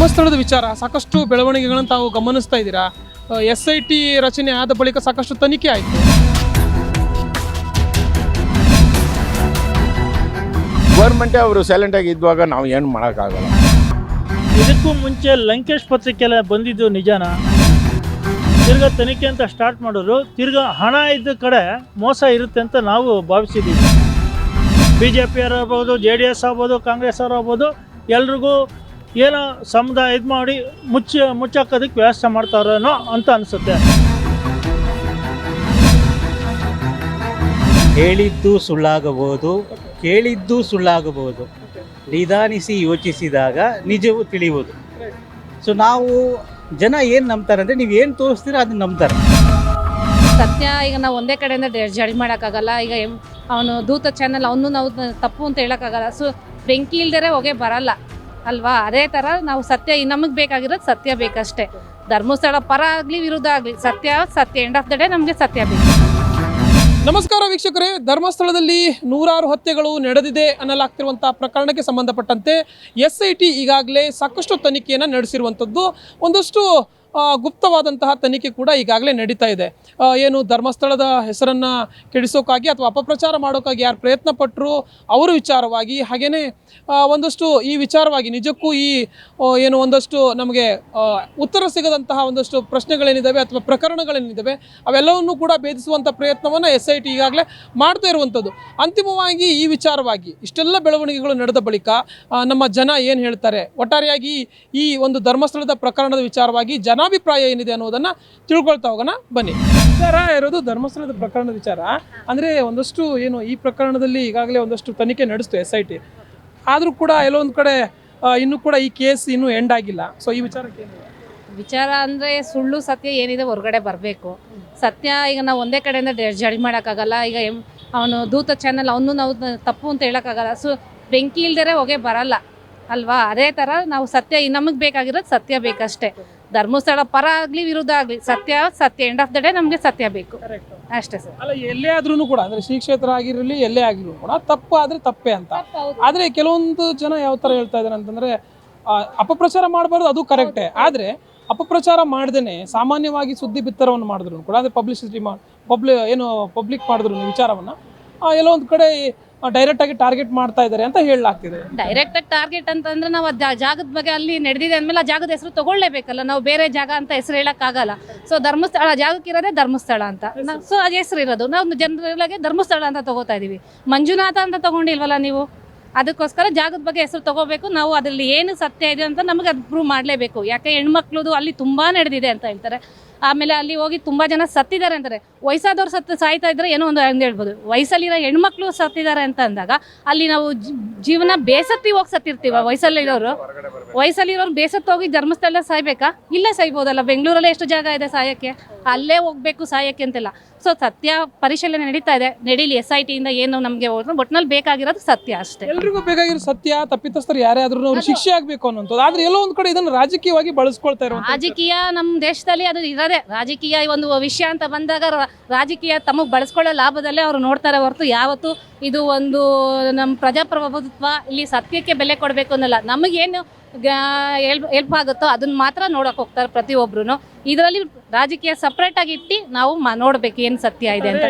ಧರ್ಮಸ್ಥಳದ ವಿಚಾರ ಸಾಕಷ್ಟು ಬೆಳವಣಿಗೆಗಳನ್ನು ತಾವು ಗಮನಿಸ್ತಾ ಇದ್ದೀರಾ? ಎಸ್ ಐ ಟಿ ರಚನೆ ಆದ ಬಳಿಕ ಸಾಕಷ್ಟು ತನಿಖೆ ಆಯಿತು. ಗೌರ್ಮೆಂಟೇ ಅವರು ಸೈಲೆಂಟ್ ಆಗಿ ಇದ್ದಾಗ ನಾವು ಏನು ಮಾಡೋಕ್ಕಾಗಲ್ಲ. ಇದಕ್ಕೂ ಮುಂಚೆ ಲಂಕೇಶ್ ಪತ್ರಿಕೆಲ್ಲ ಬಂದಿದ್ದು ನಿಜಾನ? ತಿರ್ಗಾ ತನಿಖೆ ಅಂತ ಸ್ಟಾರ್ಟ್ ಮಾಡೋರು ತಿರ್ಗಾ ಹಣ ಇದ್ದ ಕಡೆ ಮೋಸ ಇರುತ್ತೆ ಅಂತ ನಾವು ಭಾವಿಸಿದ್ದೀವಿ. ಬಿ ಜೆ ಪಿಯವ್ರು ಆಗ್ಬೋದು ಜೆ ಡಿ ಎಸ್ ಆಗ್ಬೋದು ಕಾಂಗ್ರೆಸ್ ಅವ್ರು ಆಗ್ಬೋದು ಎಲ್ರಿಗೂ ಏನೋ ಸಮುದಾಯ ಇದು ಮಾಡಿ ಮುಚ್ಚ ಮುಚ್ಚಾಕೋದಕ್ಕೆ ವ್ಯವಸ್ಥೆ ಮಾಡ್ತಾರೇನೋ ಅಂತ ಅನಿಸುತ್ತೆ. ಹೇಳಿದ್ದು ಸುಳ್ಳಾಗಬಹುದು ಕೇಳಿದ್ದು ಸುಳ್ಳಾಗಬಹುದು. ನಿಧಾನಿಸಿ ಯೋಚಿಸಿದಾಗ ನಿಜವೂ ತಿಳಿಯುವುದು. ಸೊ ನಾವು ಜನ ಏನು ನಂಬ್ತಾರೆ ಅಂದರೆ ನೀವು ಏನು ತೋರಿಸ್ತೀರ ಅದನ್ನ ನಂಬ್ತಾರೆ. ಸತ್ಯ ಈಗ ನಾವು ಒಂದೇ ಕಡೆಯಿಂದ ಜಡ್ಜ್ ಮಾಡೋಕ್ಕಾಗಲ್ಲ. ಈಗ ಅವನು ದೂತ ಚಾನಲ್ ಅವನು ನಾವು ತಪ್ಪು ಅಂತ ಹೇಳೋಕ್ಕಾಗಲ್ಲ. ಸೊ ಬೆಂಕಿ ಇಲ್ದರೆ ಹೊಗೆ ಬರಲ್ಲ. ಅಲ್ವಾ? ಅದೇ ಥರ ನಾವು ಸತ್ಯ, ನಮಗೆ ಬೇಕಾಗಿರೋದು ಸತ್ಯ ಬೇಕಷ್ಟೇ. ಧರ್ಮಸ್ಥಳ ಪರ ಆಗಲಿ, ವಿರುದ್ಧ ಆಗಲಿ, ಸತ್ಯ ಸತ್ಯ ಎಂಡ್ ಆಫ್ ದ ಡೇ ನಮಗೆ ಸತ್ಯ ಬೇಕು. ನಮಸ್ಕಾರ ವೀಕ್ಷಕರೇ. ಧರ್ಮಸ್ಥಳದಲ್ಲಿ ನೂರಾರು ಹತ್ಯೆಗಳು ನಡೆದಿದೆ ಅನ್ನಲಾಗ್ತಿರುವಂತಹ ಪ್ರಕರಣಕ್ಕೆ ಸಂಬಂಧಪಟ್ಟಂತೆ ಎಸ್ ಐ ಟಿ ಈಗಾಗಲೇ ಸಾಕಷ್ಟು ತನಿಖೆಯನ್ನು ನಡೆಸಿರುವಂಥದ್ದು ಒಂದಷ್ಟು ಗುಪ್ತವಾದಂತಹ ತನಿಖೆ ಕೂಡ ಈಗಾಗಲೇ ನಡೀತಾ ಇದೆ. ಏನು ಧರ್ಮಸ್ಥಳದ ಹೆಸರನ್ನು ಕೆಡಿಸೋಕ್ಕಾಗಿ ಅಥವಾ ಅಪಪ್ರಚಾರ ಮಾಡೋಕ್ಕಾಗಿ ಯಾರು ಪ್ರಯತ್ನ ಪಟ್ಟರು ಅವರ ವಿಚಾರವಾಗಿ ಹಾಗೆಯೇ ಒಂದಷ್ಟು ಈ ವಿಚಾರವಾಗಿ ನಿಜಕ್ಕೂ ಈ ಏನು ಒಂದಷ್ಟು ನಮಗೆ ಉತ್ತರ ಸಿಗದಂತಹ ಒಂದಷ್ಟು ಪ್ರಶ್ನೆಗಳೇನಿದ್ದಾವೆ ಅಥವಾ ಪ್ರಕರಣಗಳೇನಿದ್ದಾವೆ ಅವೆಲ್ಲವನ್ನೂ ಕೂಡ ಭೇದಿಸುವಂಥ ಪ್ರಯತ್ನವನ್ನು ಎಸ್ ಐ ಟಿ ಈಗಾಗಲೇ ಮಾಡ್ತಾ ಇರುವಂಥದ್ದು ಅಂತಿಮವಾಗಿ ಈ ವಿಚಾರವಾಗಿ ಇಷ್ಟೆಲ್ಲ ಬೆಳವಣಿಗೆಗಳು ನಡೆದ ಬಳಿಕ ನಮ್ಮ ಜನ ಏನು ಹೇಳ್ತಾರೆ, ಒಟ್ಟಾರೆಯಾಗಿ ಈ ಒಂದು ಧರ್ಮಸ್ಥಳದ ಪ್ರಕರಣದ ವಿಚಾರವಾಗಿ ಜನಾಭಿಪ್ರಾಯ ಏನಿದೆ ಅನ್ನೋದನ್ನು ತಿಳ್ಕೊಳ್ತಾ ಹೋಗೋಣ, ಬನ್ನಿ. ವಿಚಾರ ಇರೋದು ಧರ್ಮಸ್ಥಳದ ಪ್ರಕರಣದ ವಿಚಾರ. ಅಂದರೆ ಒಂದಷ್ಟು ಏನು ಈ ಪ್ರಕರಣದಲ್ಲಿ ಈಗಾಗಲೇ ಒಂದಷ್ಟು ತನಿಖೆ ನಡೆಸ್ತು ಎಸ್ ಐ ಟಿ. ಆದರೂ ಕೂಡ ಎಲ್ಲೋ ಒಂದು ಕಡೆ ಇನ್ನು ಕೂಡ ಈ ಕೇಸ್ ಇನ್ನೂ ಎಂಡ್ ಆಗಿಲ್ಲ. ಸೊ ಈ ವಿಚಾರಕ್ಕೆ ವಿಚಾರ ಅಂದರೆ ಸುಳ್ಳು, ಸತ್ಯ ಏನಿದೆ ಹೊರಗಡೆ ಬರಬೇಕು. ಸತ್ಯ ಈಗ ನಾವು ಒಂದೇ ಕಡೆಯಿಂದ ಜಡ್ಜ್ ಮಾಡೋಕ್ಕಾಗಲ್ಲ. ಈಗ ಅವನು ದೂತ ಚಾನಲ್ ಅವನು ನಾವು ತಪ್ಪು ಅಂತ ಹೇಳೋಕ್ಕಾಗಲ್ಲ. ಸೊ ಬೆಂಕಿ ಇಲ್ದರೆ ಹೊಗೆ ಬರಲ್ಲ. ಅಲ್ವಾ? ಅದೇ ಥರ ನಾವು ಸತ್ಯ, ನಮಗೆ ಬೇಕಾಗಿರೋದು ಸತ್ಯ ಬೇಕಷ್ಟೇ. ಧರ್ಮಸ್ಥಳ ಪರ ಆಗಲಿ ವಿರುದ್ಧ ಆಗಲಿ ಸತ್ಯ ಸತ್ಯ ಎಂಡ್ ಆಫ್ ದ ಡೇ ನಮಗೆ ಸತ್ಯ ಬೇಕು. ಅಷ್ಟೇ ಸರ್. ಅಲ್ಲ ಎಲ್ಲೇ ಆದ್ರೂ ಕೂಡ ಅಂದ್ರೆ ಶ್ರೀ ಕ್ಷೇತ್ರ ಆಗಿರಲಿ ಎಲ್ಲೇ ಆಗಿರ್ಲಿ ಕೂಡ ತಪ್ಪು ಆದ್ರೆ ತಪ್ಪೇ ಅಂತ. ಆದ್ರೆ ಕೆಲವೊಂದು ಜನ ಯಾವ ತರ ಹೇಳ್ತಾ ಇದಾರೆ ಅಂತಂದ್ರೆ ಅಪಪ್ರಚಾರ ಮಾಡಬಾರ್ದು ಅದು ಕರೆಕ್ಟೇ ಆದ್ರೆ ಅಪಪ್ರಚಾರ ಮಾಡ್ದೇನೆ ಸಾಮಾನ್ಯವಾಗಿ ಸುದ್ದಿ ಬಿತ್ತರವನ್ನು ಮಾಡಿದ್ರು ಕೂಡ ಅಂದ್ರೆ ಪಬ್ಲಿಸಿಟಿ ಮಾಡಿ ಪಬ್ಲಿ ಏನು ಪಬ್ಲಿಕ್ ಮಾಡಿದ್ರು ವಿಚಾರವನ್ನ ಎಲ್ಲೊಂದು ಕಡೆ ಡೈರೆಕ್ಟ್ ಆಗಿ ಟಾರ್ಗೆಟ್ ಮಾಡ್ತಾ ಇದ್ದಾರೆ ಅಂತ ಹೇಳಲಾಗ್ತಿದೆ. ಡೈರೆಕ್ಟ್ ಆಗಿ ಟಾರ್ಗೆಟ್ ಅಂತಂದ್ರೆ ನಾವು ಆ ಜಾಗದ ಬಗ್ಗೆ ಅಲ್ಲಿ ನಡೆದಿದೆ ಅಂದಮೇಲೆ ಆ ಜಾಗದ ಹೆಸರು ತಗೊಳ್ಳೇಬೇಕಲ್ಲ, ನಾವು ಬೇರೆ ಜಾಗ ಅಂತ ಹೆಸರು ಹೇಳಕ್ಕಾಗಲ್ಲ. ಸೊ ಧರ್ಮಸ್ಥಳ ಜಾಗಕ್ಕೆ ಇರೋದೇ ಧರ್ಮಸ್ಥಳ ಅಂತ. ಸೊ ಆ ಹೆಸರು ಇರೋದು. ನಾವು ಜನರಲ್ಲಾಗೆ ಧರ್ಮಸ್ಥಳ ಅಂತ ತಗೋತಾ ಇದೀವಿ. ಮಂಜುನಾಥ ಅಂತ ತಗೊಂಡಿಲ್ವಲ್ಲ ನೀವು? ಅದಕ್ಕೋಸ್ಕರ ಜಾಗದ ಬಗ್ಗೆ ಹೆಸರು ತಗೋಬೇಕು. ನಾವು ಅದರಲ್ಲಿ ಏನು ಸತ್ಯ ಇದೆ ಅಂತ ನಮಗೆ ಅದು ಪ್ರೂವ್ ಮಾಡಲೇಬೇಕು. ಯಾಕೆ ಹೆಣ್ಮಕ್ಳದು ಅಲ್ಲಿ ತುಂಬ ನಡೆದಿದೆ ಅಂತ ಹೇಳ್ತಾರೆ. ಆಮೇಲೆ ಅಲ್ಲಿ ಹೋಗಿ ತುಂಬ ಜನ ಸತ್ತಿದ್ದಾರೆ ಅಂತಾರೆ. ವಯಸ್ಸಾದವ್ರು ಸತ್ತು ಸಾಯ್ತಾ ಇದ್ರೆ ಏನೋ ಒಂದು ಹಂಗೆ ಹೇಳ್ಬೋದು. ವಯಸ್ಸಲ್ಲಿರೋ ಹೆಣ್ಮಕ್ಳು ಸತ್ತಿದ್ದಾರೆ ಅಂತ ಅಂದಾಗ ಅಲ್ಲಿ ನಾವು ಜೀವನ ಬೇಸತ್ತಿ ಹೋಗಿ ಸತ್ತಿರ್ತೀವ ವಯಸ್ಸಲ್ಲಿರೋರು? ವಯಸ್ಸಲ್ಲಿರೋರು ಬೇಸತ್ತು ಹೋಗಿ ಧರ್ಮಸ್ಥಳ ಸಾಯ್ಬೇಕಾ? ಇಲ್ಲೇ ಸಾಯ್ಬೋದಲ್ಲ. ಬೆಂಗಳೂರಲ್ಲಿ ಎಷ್ಟು ಜಾಗ ಇದೆ ಸಾಯಕ್ಕೆ? ಅಲ್ಲೇ ಹೋಗ್ಬೇಕು ಸಾಯಕ್ಕೆ ಅಂತೆಲ್ಲ. ಸೊ ಸತ್ಯ ಪರಿಶೀಲನೆ ನಡೀತಾ ಇದೆ. ನಡೀಲಿ ಎಸ್ ಐ ಟಿಯಿಂದ ಏನು ನಮಗೆ ಒಟ್ನಲ್ಲಿ ಬೇಕಾಗಿರೋದು ಸತ್ಯ ಅಷ್ಟೇ. ಎಲ್ರಿಗೂ ಬೇಕಾಗಿರೋ ಸತ್ಯ ತಪ್ಪಿತಸ್ಥರು ಯಾರೇ ಆದ್ರೂ ಅವ್ರು ಶಿಕ್ಷೆ ಆಗಬೇಕು ಅನ್ನೋದು ಆದ್ರೆ ಎಲ್ಲೋ ಒಂದು ಕಡೆ ಇದನ್ನು ರಾಜಕೀಯವಾಗಿ ಬಳಸ್ಕೊಳ್ತಾ ಇರೋ ರಾಜಕೀಯ ನಮ್ಮ ದೇಶದಲ್ಲಿ ಅದು ಇರೋದೇ. ರಾಜಕೀಯ ಒಂದು ವಿಷಯ ಅಂತ ಬಂದಾಗ ರಾಜಕೀಯ ತಮಗೆ ಬಳಸ್ಕೊಳ್ಳೋ ಲಾಭದಲ್ಲೇ ಅವರು ನೋಡ್ತಾರೆ ಹೊರತು ಯಾವತ್ತು ಇದು ಒಂದು ನಮ್ಮ ಪ್ರಜಾಪ್ರಭುತ್ವ ಇಲ್ಲಿ ಸತ್ಯಕ್ಕೆ ಬೆಲೆ ಕೊಡಬೇಕು ಅನ್ನಲ್ಲ. ನಮಗೇನು ಹೆಲ್ಪ್ ಆಗುತ್ತೋ ಅದನ್ನ ಮಾತ್ರ ನೋಡಕ್ ಹೋಗ್ತಾರೆ ಪ್ರತಿಯೊಬ್ರು ಇದರಲ್ಲಿ ರಾಜಕೀಯ ಸಪ್ರೇಟ್ ಆಗಿ ಇಟ್ಟು ನಾವು ಮ- ನೋಡ್ಬೇಕು ಏನು ಸತ್ಯ ಇದೆ ಅಂತ.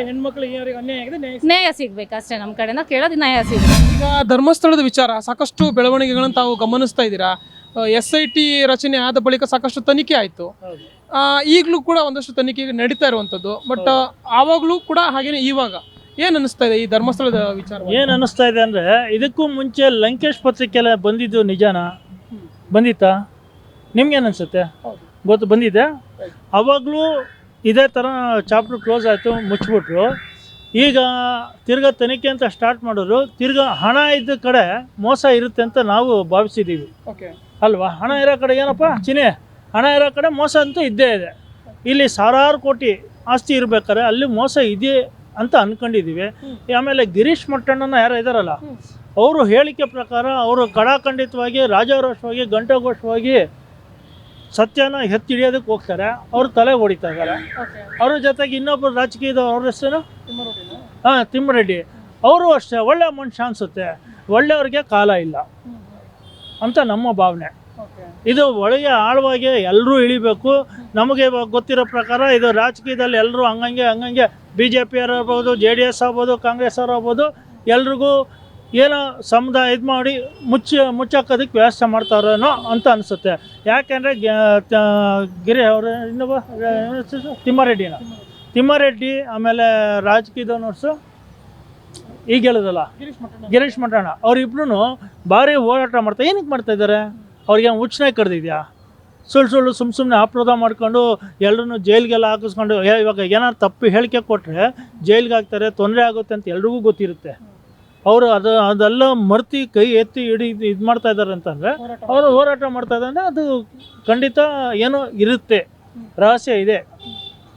ನ್ಯಾಯ ಸಿಗ್ಬೇಕು ಅಷ್ಟೇ ನಮ್ಮ ಕಡೆಯಿಂದ ಕೇಳೋದು ನ್ಯಾಯ ಸಿಗ್ಬೇಕು. ಈಗ ಧರ್ಮಸ್ಥಳದ ವಿಚಾರ ಸಾಕಷ್ಟು ಬೆಳವಣಿಗೆಗಳನ್ನು ತಾವು ಗಮನಿಸ್ತಾ ಇದ್ದೀರಾ? ಎಸ್ ಐ ಟಿ ರಚನೆ ಆದ ಬಳಿಕ ಸಾಕಷ್ಟು ತನಿಖೆ ಆಯಿತು. ಈಗಲೂ ಕೂಡ ಒಂದಷ್ಟು ತನಿಖೆ ನಡೀತಾ ಇರುವಂಥದ್ದು. ಬಟ್ ಆವಾಗಲೂ ಕೂಡ ಹಾಗೇನೆ ಇವಾಗ. ಏನ್ ಅನಿಸ್ತಾ ಇದೆ ಈ ಧರ್ಮಸ್ಥಳದ ವಿಚಾರ ಏನು ಅನ್ನಿಸ್ತಾ ಇದೆ ಅಂದರೆ ಇದಕ್ಕೂ ಮುಂಚೆ ಲಂಕೇಶ್ ಪತ್ರಿಕೆಲ್ಲ ಬಂದಿದ್ದು ನಿಜಾನ? ಬಂದಿತ್ತಾ? ನಿಮ್ಗೇನು ಅನಿಸುತ್ತೆ. ಗೊತ್ತು ಬಂದಿದೆ. ಅವಾಗಲೂ ಇದೇ ಥರ ಚಾಪ್ಟರ್ ಕ್ಲೋಸ್ ಆಯಿತು ಮುಚ್ಚಿಬಿಟ್ರು ಈಗ ತಿರ್ಗಾ ತನಿಖೆ ಅಂತ ಸ್ಟಾರ್ಟ್ ಮಾಡಿದ್ರು. ತಿರ್ಗಾ ಹಣ ಇದ್ದ ಕಡೆ ಮೋಸ ಇರುತ್ತೆ ಅಂತ ನಾವು ಭಾವಿಸಿದ್ದೀವಿ ಓಕೆ. ಅಲ್ವಾ? ಹಣ ಇರೋ ಕಡೆ ಏನಪ್ಪ? ಚಿನಿ ಹಣ ಇರೋ ಕಡೆ ಮೋಸ ಅಂತೂ ಇದ್ದೇ ಇದೆ. ಇಲ್ಲಿ ಸಾವಿರಾರು ಕೋಟಿ ಆಸ್ತಿ ಇರ್ಬೇಕಾದ್ರೆ ಅಲ್ಲಿ ಮೋಸ ಇದೆ ಅಂತ ಅನ್ಕೊಂಡಿದ್ದೀವಿ ಆಮೇಲೆ ಗಿರೀಶ್ ಮಟ್ಟಣ್ಣನ ಯಾರು ಇದಾರಲ್ಲ ಹ್ಮ್. ಅವರು ಹೇಳಿಕೆ ಪ್ರಕಾರ ಅವರು ಕಡಾಖಂಡಿತವಾಗಿ ರಾಜಾರೋಷವಾಗಿ ಗಂಟಾಘೋಷವಾಗಿ ಸತ್ಯನ ಎತ್ತಿ ಹಿಡಿಯೋದಕ್ಕೆ ಹೋಗ್ತಾರೆ. ಅವ್ರ ತಲೆ ಹೊಡಿತಾ ಇದ್ದಾರೆ. ಅವ್ರ ಜೊತೆಗೆ ಇನ್ನೊಬ್ಬರು ರಾಜಕೀಯದ ಅವ್ರ ಹೆಸರು? ಹಾಂ ತಿಮ್ಮರೆಡ್ಡಿ. ಅವರು ಅಷ್ಟೇ ಒಳ್ಳೆ ಮನುಷ್ಯ ಅನಿಸುತ್ತೆ. ಒಳ್ಳೆಯವ್ರಿಗೆ ಕಾಲ ಇಲ್ಲ. ಅಂತ ನಮ್ಮ ಭಾವನೆ. ಇದು ಒಳಗೆ ಆಳವಾಗಿ ಎಲ್ಲರೂ ಇಳಿಬೇಕು. ನಮಗೆ ಗೊತ್ತಿರೋ ಪ್ರಕಾರ ಇದು ರಾಜಕೀಯದಲ್ಲಿ ಎಲ್ಲರೂ ಹಂಗಂಗೆ ಹಂಗಂಗೆ ಬಿ ಜೆ ಪಿಯವ್ರು ಆಗ್ಬೋದು ಜೆ ಡಿ ಎಸ್ ಆಗ್ಬೋದು ಕಾಂಗ್ರೆಸ್ ಅವ್ರು ಆಗ್ಬೋದು ಎಲ್ರಿಗೂ ಏನೋ ಸಮುದಾಯ ಇದು ಮಾಡಿ ಮುಚ್ಚಿ ಮುಚ್ಚಾಕೋದಕ್ಕೆ ವ್ಯವಸ್ಥೆ ಮಾಡ್ತಾರೇನೋ ಅಂತ ಅನಿಸುತ್ತೆ. ಯಾಕೆಂದರೆ ಗಿರಿ ಅವರು ಇನ್ನೊಬ್ಬ? ತಿಮ್ಮಾರೆಡ್ಡಿನ. ತಿಮ್ಮಾರೆಡ್ಡಿ ಆಮೇಲೆ ರಾಜಕೀಯದವನರ್ಸು ಈಗ ಹೇಳೋದಲ್ಲ ಗಿರೀಶ್ ಮಠಣ್ಣ ಅವರಿಬ್ರು ಭಾರಿ ಹೋರಾಟ ಮಾಡ್ತಾರೆ ಏನಕ್ಕೆ ಮಾಡ್ತಾ ಇದ್ದಾರೆ ಅವ್ರಿಗೆ ಉಚ್ಚನೆ ಕರೆದಿದೆಯಾ? ಸುಳ್ಳು ಸುಳ್ಳು ಸುಮ್ಮ ಸುಮ್ಮನೆ ಅಪರಾಧ ಮಾಡ್ಕೊಂಡು ಎಲ್ಲರೂ ಜೈಲಿಗೆಲ್ಲ ಹಾಕಿಸ್ಕೊಂಡು ಇವಾಗ ಏನಾದ್ರು ತಪ್ಪು ಹೇಳಿಕೆ ಕೊಟ್ಟರೆ ಜೈಲಿಗೆ ಹಾಕ್ತಾರೆ ತೊಂದರೆ ಆಗುತ್ತೆ ಅಂತ ಎಲ್ರಿಗೂ ಗೊತ್ತಿರುತ್ತೆ. ಅವರು ಅದು ಅದೆಲ್ಲ ಮರ್ತಿ ಕೈ ಎತ್ತಿ ಹಿಡಿ ಇದು ಮಾಡ್ತಾ ಇದ್ದಾರೆ ಅಂತಂದರೆ ಅವರು ಹೋರಾಟ ಮಾಡ್ತಾ ಇದ್ದಾರೆ ಅಂದರೆ ಅದು ಖಂಡಿತ ಏನೋ ಇರುತ್ತೆ. ರಹಸ್ಯ ಇದೆ.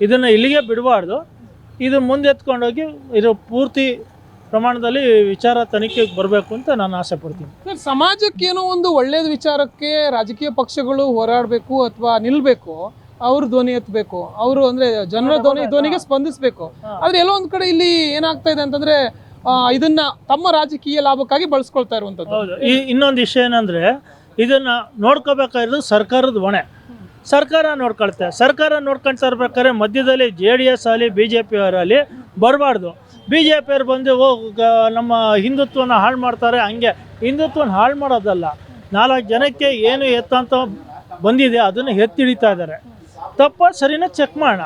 ಇದನ್ನು ಇಲ್ಲಿಗೆ ಬಿಡಬಾರ್ದು. ಇದು ಮುಂದೆ ಎತ್ಕೊಂಡೋಗಿ ಇದು ಪೂರ್ತಿ ಪ್ರಮಾಣದಲ್ಲಿ ವಿಚಾರ ತನಿಖೆಗೆ ಬರಬೇಕು ಅಂತ ನಾನು ಆಸೆ ಪಡ್ತೀನಿ. ಸರ್ ಸಮಾಜಕ್ಕೆ ಏನೋ ಒಂದು ಒಳ್ಳೇದು ವಿಚಾರಕ್ಕೆ ರಾಜಕೀಯ ಪಕ್ಷಗಳು ಹೋರಾಡಬೇಕು ಅಥವಾ ನಿಲ್ಬೇಕು ಅವ್ರ ಧ್ವನಿ ಎತ್ತಬೇಕು ಅವರು ಅಂದ್ರೆ ಜನರ ಧ್ವನಿ ಧ್ವನಿಗೆ ಸ್ಪಂದಿಸಬೇಕು. ಆದ್ರೆ ಎಲ್ಲೋ ಒಂದ್ ಕಡೆ ಇಲ್ಲಿ ಏನಾಗ್ತಾ ಇದೆ ಅಂತಂದ್ರೆ ಇದನ್ನ ತಮ್ಮ ರಾಜಕೀಯ ಲಾಭಕ್ಕಾಗಿ ಬಳಸ್ಕೊಳ್ತಾ ಇರುವಂಥದ್ದು ಹೌದು. ಈ ಇನ್ನೊಂದು ವಿಷಯ ಏನಂದ್ರೆ, ಇದನ್ನ ನೋಡ್ಕೋಬೇಕಾಗಿರೋದು ಸರ್ಕಾರದ ಹೊಣೆ. ಸರ್ಕಾರ ನೋಡ್ಕೊಳ್ತೆ. ಸರ್ಕಾರ ನೋಡ್ಕೊಳ್ತಾ ಇರ್ಬೇಕಾದ್ರೆ ಮಧ್ಯದಲ್ಲಿ ಜೆ ಡಿ ಎಸ್ ಆಗಲಿ ಬಿ ಜೆ ಪಿ ಅವರಲ್ಲಿ ಬರಬಾರ್ದು. ಬಿ ಜೆ ಪಿಯವ್ರು ಬಂದು ನಮ್ಮ ಹಿಂದುತ್ವನ ಹಾಳು ಮಾಡ್ತಾರೆ, ಹಂಗೆ. ಹಿಂದುತ್ವನ ಹಾಳು ಮಾಡೋದಲ್ಲ. ನಾಲ್ಕು ಜನಕ್ಕೆ ಏನು ಎತ್ತಂತ ಬಂದಿದೆ, ಅದನ್ನು ಎತ್ತಿಡಿತಾ ಇದ್ದಾರೆ. ತಪ್ಪ ಸರಿನ ಚೆಕ್ ಮಾಡೋಣ.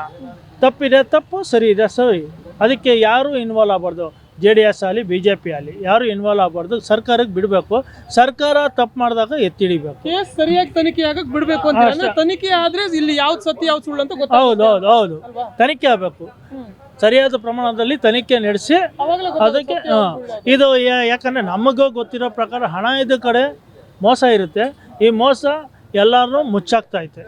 ತಪ್ಪಿದೆ, ತಪ್ಪು ಸರಿ ಇದೆ, ಸರಿ. ಅದಕ್ಕೆ ಯಾರೂ ಇನ್ವಾಲ್ವ್ ಆಗಬಾರ್ದು? ಜೆ ಡಿ ಎಸ್ ಆಗಲಿ ಬಿ ಜೆ ಪಿ ಆಗಲಿ ಯಾರು ಇನ್ವಾಲ್ವ್ ಆಗಬಾರ್ದು ಸರ್ಕಾರಕ್ಕೆ ಬಿಡಬೇಕು. ಸರ್ಕಾರ ತಪ್ಪು ಮಾಡಿದಾಗ ಎತ್ತಿಡಿಬೇಕು ಕೇಸ್ ಸರಿಯಾಗಿ ತನಿಖೆ ಆಗಕ್ಕೆ ಬಿಡಬೇಕು ಅಂತ ಅಂದ್ರೆ ತನಿಖೆ ಆದ್ರೆ ಇಲ್ಲಿ ಯಾವ್ದು ಸತ್ಯ ಯಾವ್ದು ಸುಳ್ಳು ಅಂತ ಹೌದು ಗೊತ್ತಾಗುತ್ತೆ ಹೌದು. ಹೌದು ತನಿಖೆ ಆಗಬೇಕು. ಸರಿಯಾದ ಪ್ರಮಾಣದಲ್ಲಿ ತನಿಖೆ ನಡೆಸಿ ಅದಕ್ಕೆ ಹಾ. ಇದು ಯಾಕಂದ್ರೆ ನಮಗೂ ಗೊತ್ತಿರೋ ಪ್ರಕಾರ ಹಣ ಇದ್ದ ಕಡೆ ಮೋಸ ಇರುತ್ತೆ. ಈ ಮೋಸ ಎಲ್ಲರನ್ನೂ ಮುಚ್ಚಾಗ್ತೈತೆ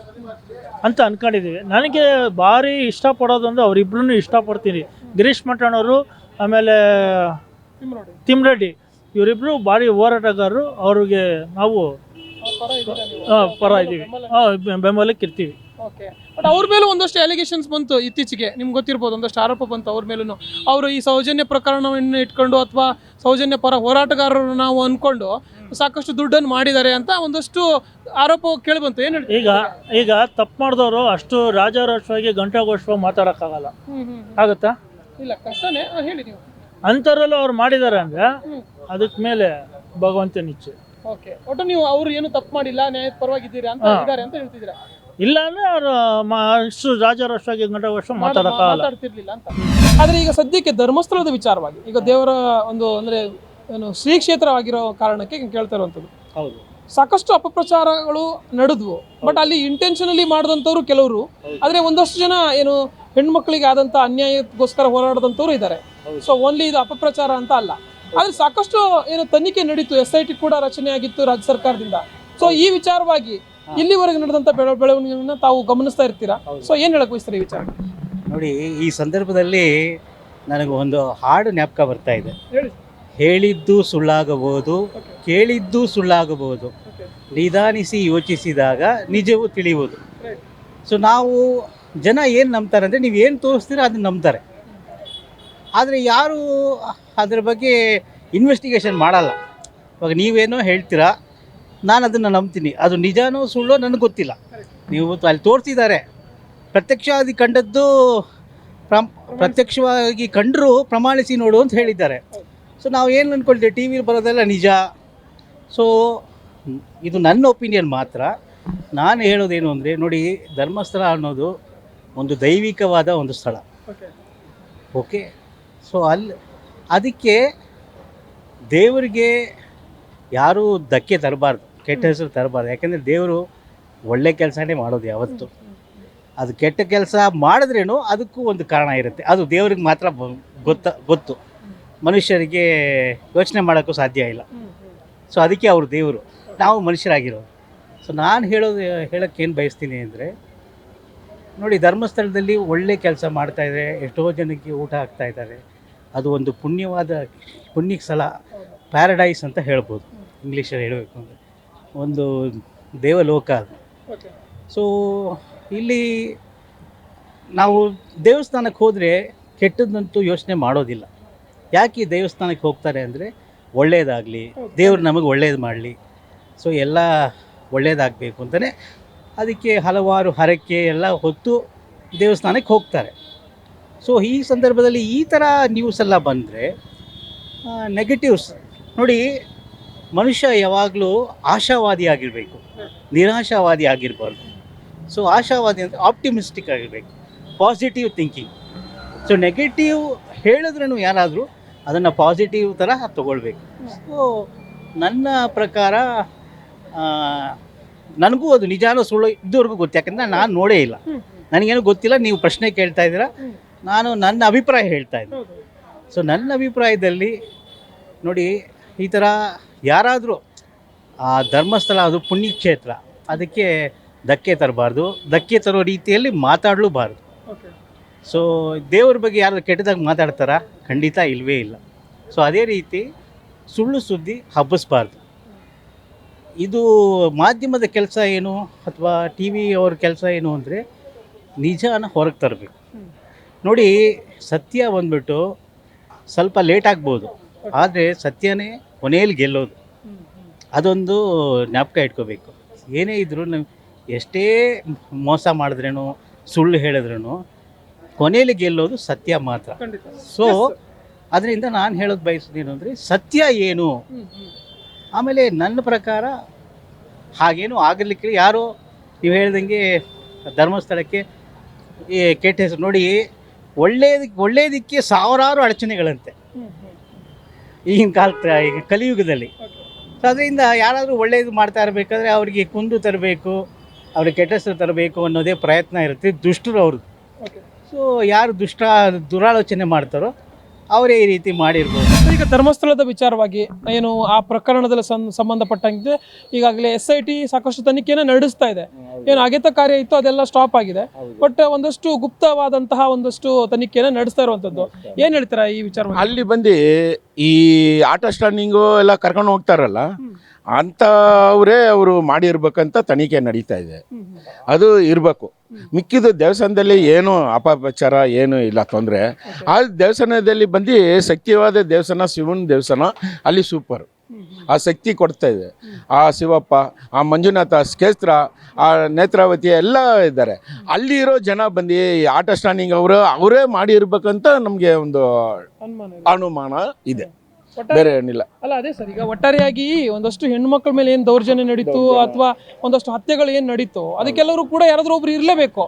ಅಂತ ಅನ್ಕೊಂಡಿದ್ದೀವಿ ನನಗೆ ಭಾರಿ ಇಷ್ಟಪಡೋದು ಅಂದ್ರೆ ಅವರಿಬ್ರು ಇಷ್ಟಪಡ್ತೀನಿ. ಗಿರೀಶ್ ಮಠಣ್ಣವರು, ಆಮೇಲೆ. ತಿಮ್ರೆಡ್ಡಿ ಇವರಿಬ್ಬರು ಭಾರಿ ಹೋರಾಟಗಾರರು. ಅವ್ರಿಗೆ ನಾವು ಪರ ಇದ್ದೀವಿ. ಬೆಂಬಲಕ್ಕೆ ಇರ್ತೀವಿ. ಬಟ್ ಅವ್ರ ಮೇಲೂ ಒಂದಷ್ಟು ಅಲಿಗೇಷನ್ಸ್ ಬಂತು ಇತ್ತೀಚೆಗೆ. ನಿಮ್ಗೆ ಗೊತ್ತಿರ್ಬೋದು, ಒಂದಷ್ಟು ಆರೋಪ ಬಂತು ಅವ್ರ ಮೇಲೂ ಅವರು ಈ ಸೌಜನ್ಯ ಪ್ರಕರಣವನ್ನು ಇಟ್ಕೊಂಡು ಅಥವಾ ಸೌಜನ್ಯ ಪರ ಹೋರಾಟಗಾರರು ನಾವು ಅನ್ಕೊಂಡು ಸಾಕಷ್ಟು ದುಡ್ಡನ್ನು ಮಾಡಿದ್ದಾರೆ ಅಂತ ಒಂದಷ್ಟು ಆರೋಪ ಕೇಳಿ ಬಂತು. ಏನು ಹೇಳ್ತೀವಿ ಈಗ ಈಗ ತಪ್ಪು ಮಾಡಿದವರು ಅಷ್ಟು ರಾಜಾರೋಷವಾಗಿ ಗಂಟಾಘೋಷವಾಗಿ ಮಾತಾಡೋಕ್ಕಾಗಲ್ಲ. ಆಗುತ್ತಾ? ಇಲ್ಲ ಕಷ್ಟನೇ ಹೇಳಿ ನೀವು. ಅಂಥವ್ರೆಲ್ಲ ಅವ್ರು ಮಾಡಿದ್ದಾರೆ ಅಂದರೆ ಅದಕ್ಕೆ ಮೇಲೆ ಭಗವಂತನ ಇಚ್ಛೆ. ಓಕೆ. ಒಟ್ಟು ನೀವು ಅವರು ಏನು ತಪ್ಪು ಮಾಡಿಲ್ಲ ನ್ಯಾಯದ ಪರವಾಗಿದ್ದೀರಾ ಅಂತ. ಇದ್ದಾರೆ ಅಂತ ಹೇಳ್ತಿದ್ದೀರಾ? ಇಲ್ಲ ಅಂದ್ರೆ ಅವ್ರು ಇಷ್ಟು ಅಷ್ಟು ಗಂಟ ವರ್ಷ ಮಾತಾಡೋಕ್ಕಾಗಲ್ಲ ಮಾತಾಡ್ತಿರ್ಲಿಲ್ಲ ಅಂತ. ಆದ್ರೆ ಈಗ ಸದ್ಯಕ್ಕೆ ಧರ್ಮಸ್ಥಳದ ವಿಚಾರವಾಗಿ ಈಗ ದೇವರ ಒಂದು ಅಂದ್ರೆ ಏನು ಶ್ರೀ ಕ್ಷೇತ್ರವಾಗಿರೋ ಕಾರಣಕ್ಕೆ ಹಿಂಗ್ ಕೇಳ್ತಾ ಇರುವಂಥದ್ದು. ಹೌದು. ಸಾಕಷ್ಟು ಅಪಪ್ರಚಾರಗಳು ನಡೆದ್ವು. ಬಟ್ ಅಲ್ಲಿ ಇಂಟೆನ್ಷನಲಿ ಮಾಡಿದಂಥವ್ರು ಕೆಲವರು. ಆದ್ರೆ ಒಂದಷ್ಟು ಜನ ಏನು ಹೆಣ್ಮಕ್ಳಿಗೆ ಆದಂತ ಅನ್ಯಾಯಕ್ಕೋಸ್ಕರ ಹೋರಾಡದಂಥವ್ರು ಇದ್ದಾರೆ. ಹೌದು. ಸೊ ಓನ್ಲಿ ಇದು ಅಪಪ್ರಚಾರ ಅಂತ ಅಲ್ಲ. ಆದ್ರೆ ಸಾಕಷ್ಟು ಏನು ತನಿಖೆ ನಡೀತು. ಎಸ್ ಐ ಟಿ ಕೂಡ ರಚನೆ ಆಗಿತ್ತು ರಾಜ್ಯ ಸರ್ಕಾರದಿಂದ. ಸೊ ಈ ವಿಚಾರವಾಗಿ ಇಲ್ಲಿವರೆಗೆ ನಡೆದಂತ ಬೆಳ ಬೆಳವಣಿಗೆಗಳನ್ನ ತಾವು ಗಮನಿಸ್ತಾ ಇರ್ತೀರಾ. ಸೊ ಏನ್ ಹೇಳಕ್ ಬಯಸ್ತಾರೆ ಈ ವಿಚಾರ? ನೋಡಿ ಈ ಸಂದರ್ಭದಲ್ಲಿ ನನಗೆ ಒಂದು ಹಾಡು ಜ್ಞಾಪಕ ಬರ್ತಾ ಇದೆ. ಹೇಳಿದ್ದು ಸುಳ್ಳಾಗಬಹುದು ಕೇಳಿದ್ದು ಸುಳ್ಳಾಗಬಹುದು. ನಿಧಾನಿಸಿ ಯೋಚಿಸಿದಾಗ ನಿಜವೂ ತಿಳಿಯುವುದು. ಸೊ ನಾವು ಜನ ಏನು ನಂಬ್ತಾರೆ ಅಂದರೆ ನೀವು ಏನು ತೋರಿಸ್ತೀರ ಅದನ್ನ ನಂಬ್ತಾರೆ. ಆದರೆ ಯಾರು ಅದ್ರ ಬಗ್ಗೆ ಇನ್ವೆಸ್ಟಿಗೇಷನ್ ಮಾಡಲ್ಲ. ಇವಾಗ ನೀವೇನೋ ಹೇಳ್ತೀರಾ ನಾನು ಅದನ್ನು ನಂಬ್ತೀನಿ. ಅದು ನಿಜಾನೋ ಸುಳ್ಳೋ ನನಗೆ ಗೊತ್ತಿಲ್ಲ. ನೀವು ಅಲ್ಲಿ ತೋರಿಸಿದ್ದಾರೆ. ಪ್ರತ್ಯಕ್ಷವಾಗಿ ಕಂಡದ್ದು ಪ್ರಮ್ ಪ್ರತ್ಯಕ್ಷವಾಗಿ ಕಂಡರೂ ಪ್ರಮಾಣಿಸಿ ನೋಡು ಅಂತ ಹೇಳಿದ್ದಾರೆ. ಸೊ ನಾವು ಏನು ಅಂದ್ಕೊಳ್ತೀವಿ ಟಿ ವಿಲಿ ಬರೋದೆಲ್ಲ ನಿಜ. ಸೊ ಇದು ನನ್ನ ಒಪಿನಿಯನ್ ಮಾತ್ರ. ನಾನು ಹೇಳೋದೇನು ಅಂದರೆ, ನೋಡಿ, ಧರ್ಮಸ್ಥಳ ಅನ್ನೋದು ಒಂದು ದೈವಿಕವಾದ ಒಂದು ಸ್ಥಳ. ಓಕೆ ಸೊ ಅಲ್ಲಿ ಅದಕ್ಕೆ ದೇವರಿಗೆ ಯಾರೂ ಧಕ್ಕೆ ತರಬಾರ್ದು. ಕೆಟ್ಟ ಹೆಸರು ತರಬಾರ್ದು. ಯಾಕೆಂದರೆ ದೇವರು ಒಳ್ಳೆ ಕೆಲಸನೇ ಮಾಡೋದು ಯಾವತ್ತು. ಅದು ಕೆಟ್ಟ ಕೆಲಸ ಮಾಡಿದ್ರೇನು ಅದಕ್ಕೂ ಒಂದು ಕಾರಣ ಇರುತ್ತೆ. ಅದು ದೇವ್ರಿಗೆ ಮಾತ್ರ ಗೊತ್ತ, ಗೊತ್ತು. ಮನುಷ್ಯರಿಗೆ ಯೋಚನೆ ಮಾಡೋಕ್ಕೂ ಸಾಧ್ಯ ಇಲ್ಲ. ಸೊ ಅದಕ್ಕೆ ಅವರು ದೇವರು. ನಾವು ಮನುಷ್ಯರಾಗಿರೋದು. ಸೊ ನಾನು ಹೇಳೋದು, ಹೇಳೋಕ್ಕೇನು ಬಯಸ್ತೀನಿ ಅಂದರೆ, ನೋಡಿ, ಧರ್ಮಸ್ಥಳದಲ್ಲಿ ಒಳ್ಳೆ ಕೆಲಸ ಮಾಡ್ತಾ ಇದ್ದಾರೆ ಎಷ್ಟೋ ಜನಕ್ಕೆ ಊಟ ಹಾಕ್ತಾ ಇದ್ದಾರೆ. ಅದು ಒಂದು ಪುಣ್ಯವಾದ ಪುಣ್ಯಕ್ಕೆ ಸಲ ಪ್ಯಾರಡೈಸ್ ಅಂತ ಹೇಳ್ಬೋದು. ಇಂಗ್ಲೀಷಲ್ಲಿ ಹೇಳಬೇಕು ಅಂದರೆ. ಒಂದು ದೇವಲೋಕ. ಅದು. ಸೊ ಇಲ್ಲಿ ನಾವು ದೇವಸ್ಥಾನಕ್ಕೆ ಹೋದರೆ ಕೆಟ್ಟದ್ದಂತೂ ಯೋಚನೆ ಮಾಡೋದಿಲ್ಲ. ಯಾಕೆ ದೇವಸ್ಥಾನಕ್ಕೆ ಹೋಗ್ತಾರೆ ಅಂದರೆ ಒಳ್ಳೆಯದಾಗಲಿ ದೇವ್ರು ನಮಗೆ ಒಳ್ಳೇದು ಮಾಡಲಿ. ಸೊ ಎಲ್ಲ ಒಳ್ಳೇದಾಗಬೇಕು ಅಂತಲೇ ಅದಕ್ಕೆ ಹಲವಾರು ಹರಕೆ ಎಲ್ಲ ಹೊತ್ತು ದೇವಸ್ಥಾನಕ್ಕೆ ಹೋಗ್ತಾರೆ. ಸೊ ಈ ಸಂದರ್ಭದಲ್ಲಿ ಈ ಥರ ನ್ಯೂಸ್ ಎಲ್ಲ ಬಂದರೆ ನೆಗೆಟಿವ್ಸ್ ನೋಡಿ ಮನುಷ್ಯ ಯಾವಾಗಲೂ ಆಶಾವಾದಿ ಆಗಿರಬೇಕು ನಿರಾಶಾವಾದಿ ಆಗಿರಬಾರ್ದು ಸೊ ಆಶಾವಾದಿ ಅಂದರೆ ಆಪ್ಟಿಮಿಸ್ಟಿಕ್ ಆಗಿರಬೇಕು ಪಾಸಿಟಿವ್ ಥಿಂಕಿಂಗ್ ಸೊ ನೆಗೆಟಿವ್ ಹೇಳಿದ್ರೂ ಯಾರಾದರೂ ಅದನ್ನು ಪಾಸಿಟಿವ್ ಥರ ತಗೊಳ್ಬೇಕು. ಸೊ ನನ್ನ ಪ್ರಕಾರ ನನಗೂ ಅದು ನಿಜಾನೋ ಸುಳ್ಳು ಇದುವರೆಗೂ ಗೊತ್ತು. ಯಾಕಂದರೆ ನಾನು ನೋಡೇ ಇಲ್ಲ. ನನಗೇನು ಗೊತ್ತಿಲ್ಲ ನೀವು ಪ್ರಶ್ನೆ ಕೇಳ್ತಾ ಇದ್ದೀರಾ? ನಾನು ನನ್ನ ಅಭಿಪ್ರಾಯ ಹೇಳ್ತಾ ಇದ್ದೀನಿ. ಸೊ ನನ್ನ ಅಭಿಪ್ರಾಯದಲ್ಲಿ ನೋಡಿ ಈ ಥರ ಯಾರಾದರೂ ಆ ಧರ್ಮಸ್ಥಳ ಅದು ಪುಣ್ಯಕ್ಷೇತ್ರ ಅದಕ್ಕೆ ಧಕ್ಕೆ ತರಬಾರ್ದು ಧಕ್ಕೆ ತರೋ ರೀತಿಯಲ್ಲಿ ಮಾತಾಡಲೂಬಾರ್ದು. ಸೊ ದೇವ್ರ ಬಗ್ಗೆ ಯಾರು ಕೆಟ್ಟದಾಗಿ ಮಾತಾಡ್ತಾರಾ? ಖಂಡಿತ ಇಲ್ಲವೇ ಇಲ್ಲ. ಸೊ ಅದೇ ರೀತಿ ಸುಳ್ಳು ಸುದ್ದಿ ಹಬ್ಬಿಸ್ಬಾರ್ದು. ಇದು ಮಾಧ್ಯಮದ ಕೆಲಸ ಏನು ಅಥವಾ ಟಿ ವಿ ಅವ್ರ ಕೆಲಸ ಏನು ಅಂದರೆ ನಿಜಾನ ಹೊರಗೆ ತರಬೇಕು. ನೋಡಿ ಸತ್ಯ ಬಂದ್ಬಿಟ್ಟು ಸ್ವಲ್ಪ ಲೇಟ್ ಆಗ್ಬೋದು. ಆದರೆ ಸತ್ಯನೇ ಕೊನೆಯಲ್ಲಿ ಗೆಲ್ಲೋದು. ಅದೊಂದು ಜ್ಞಾಪಕ ಇಟ್ಕೋಬೇಕು. ಏನೇ ಇದ್ದರೂ ನಾವು ಎಷ್ಟೇ ಮೋಸ ಮಾಡಿದ್ರೇನು ಸುಳ್ಳು ಹೇಳಿದ್ರೂ ಕೊನೆಯಲ್ಲಿ ಗೆಲ್ಲೋದು ಸತ್ಯ ಮಾತ್ರ. ಖಂಡಿತ. ಸೊ ಅದರಿಂದ ನಾನು ಹೇಳೋದು ಬಯಸೋದೇನು ಅಂದರೆ ಸತ್ಯ ಏನು? ಆಮೇಲೆ ನನ್ನ ಪ್ರಕಾರ ಹಾಗೇನು ಆಗಲಿಕ್ಕೆ ಯಾರೋ ನೀವು ಹೇಳ್ದಂಗೆ ಧರ್ಮಸ್ಥಳಕ್ಕೆ ಕೆಟ್ಟ ಹೆಸರು ನೋಡಿ ಒಳ್ಳೇದಕ್ಕೆ ಒಳ್ಳೇದಕ್ಕೆ ಸಾವಿರಾರು ಅಡಚಣೆಗಳಂತೆ. ಈಗಿನ ಕಾಲ ಈಗ ಕಲಿಯುಗದಲ್ಲಿ. ಸೊ ಅದರಿಂದ ಯಾರಾದರೂ ಒಳ್ಳೆಯದು ಮಾಡ್ತಾ ಇರಬೇಕಾದ್ರೆ ಅವರಿಗೆ ಕುಂದು ತರಬೇಕು ಅವ್ರಿಗೆ ಕೆಟ್ಟಸ್ರು ತರಬೇಕು ಅನ್ನೋದೇ ಪ್ರಯತ್ನ ಇರುತ್ತೆ ದುಷ್ಟರು ಅವ್ರದ್ದು. ಸೊ ಯಾರು ದುಷ್ಟ ದುರಾಲೋಚನೆ ಮಾಡ್ತಾರೋ ಅವರೇ ಈ ರೀತಿ ಮಾಡಿರ್ಬೋದು. ಈಗ ಧರ್ಮಸ್ಥಳದ ವಿಚಾರವಾಗಿ ಏನು ಆ ಪ್ರಕರಣದಲ್ಲಿ ಸಂಬಂಧಪಟ್ಟಂತೆ ಈಗಾಗಲೇ ಎಸ್ ಐ ಟಿ ಸಾಕಷ್ಟು ತನಿಖೆಯನ್ನು ನಡೆಸ್ತಾ ಇದೆ. ಏನು ಅಗೆತ ಕಾರ್ಯ ಇತ್ತು ಅದೆಲ್ಲ ಸ್ಟಾಪ್ ಆಗಿದೆ. ಬಟ್ ಒಂದಷ್ಟು ಗುಪ್ತವಾದಂತಹ ಒಂದಷ್ಟು ತನಿಖೆಯನ್ನು ನಡೆಸ್ತಾ ಇರುವಂತದ್ದು. ಏನ್ ಹೇಳ್ತೀರಾ ಈ ವಿಚಾರ ಅಲ್ಲಿ ಬಂದು ಈ ಆಟೋ ಸ್ಟ್ಯಾಂಡಿಂಗು ಎಲ್ಲ ಕರ್ಕೊಂಡು ಹೋಗ್ತಾರಲ್ಲ. ಅಂತ ಅವರೇ ಅವರು ಮಾಡಿರ್ಬೇಕಂತ ತನಿಖೆ ನಡೀತಾ ಇದೆ. ಅದು ಇರಬೇಕು. ಮಿಕ್ಕಿದ ದೇವಸ್ಥಾನದಲ್ಲಿ ಏನು ಅಪಪ್ರಚಾರ ಏನು ಇಲ್ಲ ತೊಂದರೆ. ಆ ದೇವಸ್ಥಾನದಲ್ಲಿ ಬಂದು ಶಕ್ತಿವಾದ ದೇವಸ್ಥಾನ ಶಿವನ ದೇವಸ್ಥಾನ ಅಲ್ಲಿ ಸೂಪರ್. ಆ ಶಕ್ತಿ ಕೊಡ್ತಾ ಇದೆ. ಆ ಶಿವಪ್ಪ ಆ ಮಂಜುನಾಥ ಸ್ಕೇತ್ರ ಆ ನೇತ್ರಾವತಿ ಎಲ್ಲ ಇದ್ದಾರೆ. ಅಲ್ಲಿ ಇರೋ ಜನ ಬಂದು ಈ ಆಟೋ ಸ್ಟ್ಯಾಂಡಿಂಗ್ ಅವರು ಅವರೇ ಮಾಡಿರ್ಬೇಕಂತ ನಮಗೆ ಒಂದು ಅನುಮಾನ ಇದೆ. ಬೇರೆ ಏನಿಲ್ಲ. ಅಲ್ಲ ಅದೇ ಸರ್ ಈಗ ಒಟ್ಟಾರೆಯಾಗಿ ಒಂದಷ್ಟು ಹೆಣ್ಮಕ್ಳ ಮೇಲೆ ಏನ್ ದೌರ್ಜನ್ಯ ನಡೀತು ಅಥವಾ ಒಂದಷ್ಟು ಹತ್ಯೆಗಳು ಏನ್ ನಡೀತು ಅದಕ್ಕೆಲ್ಲರೂ ಕೂಡ ಯಾರಾದ್ರೂ ಒಬ್ರು ಇರ್ಲೇಬೇಕು.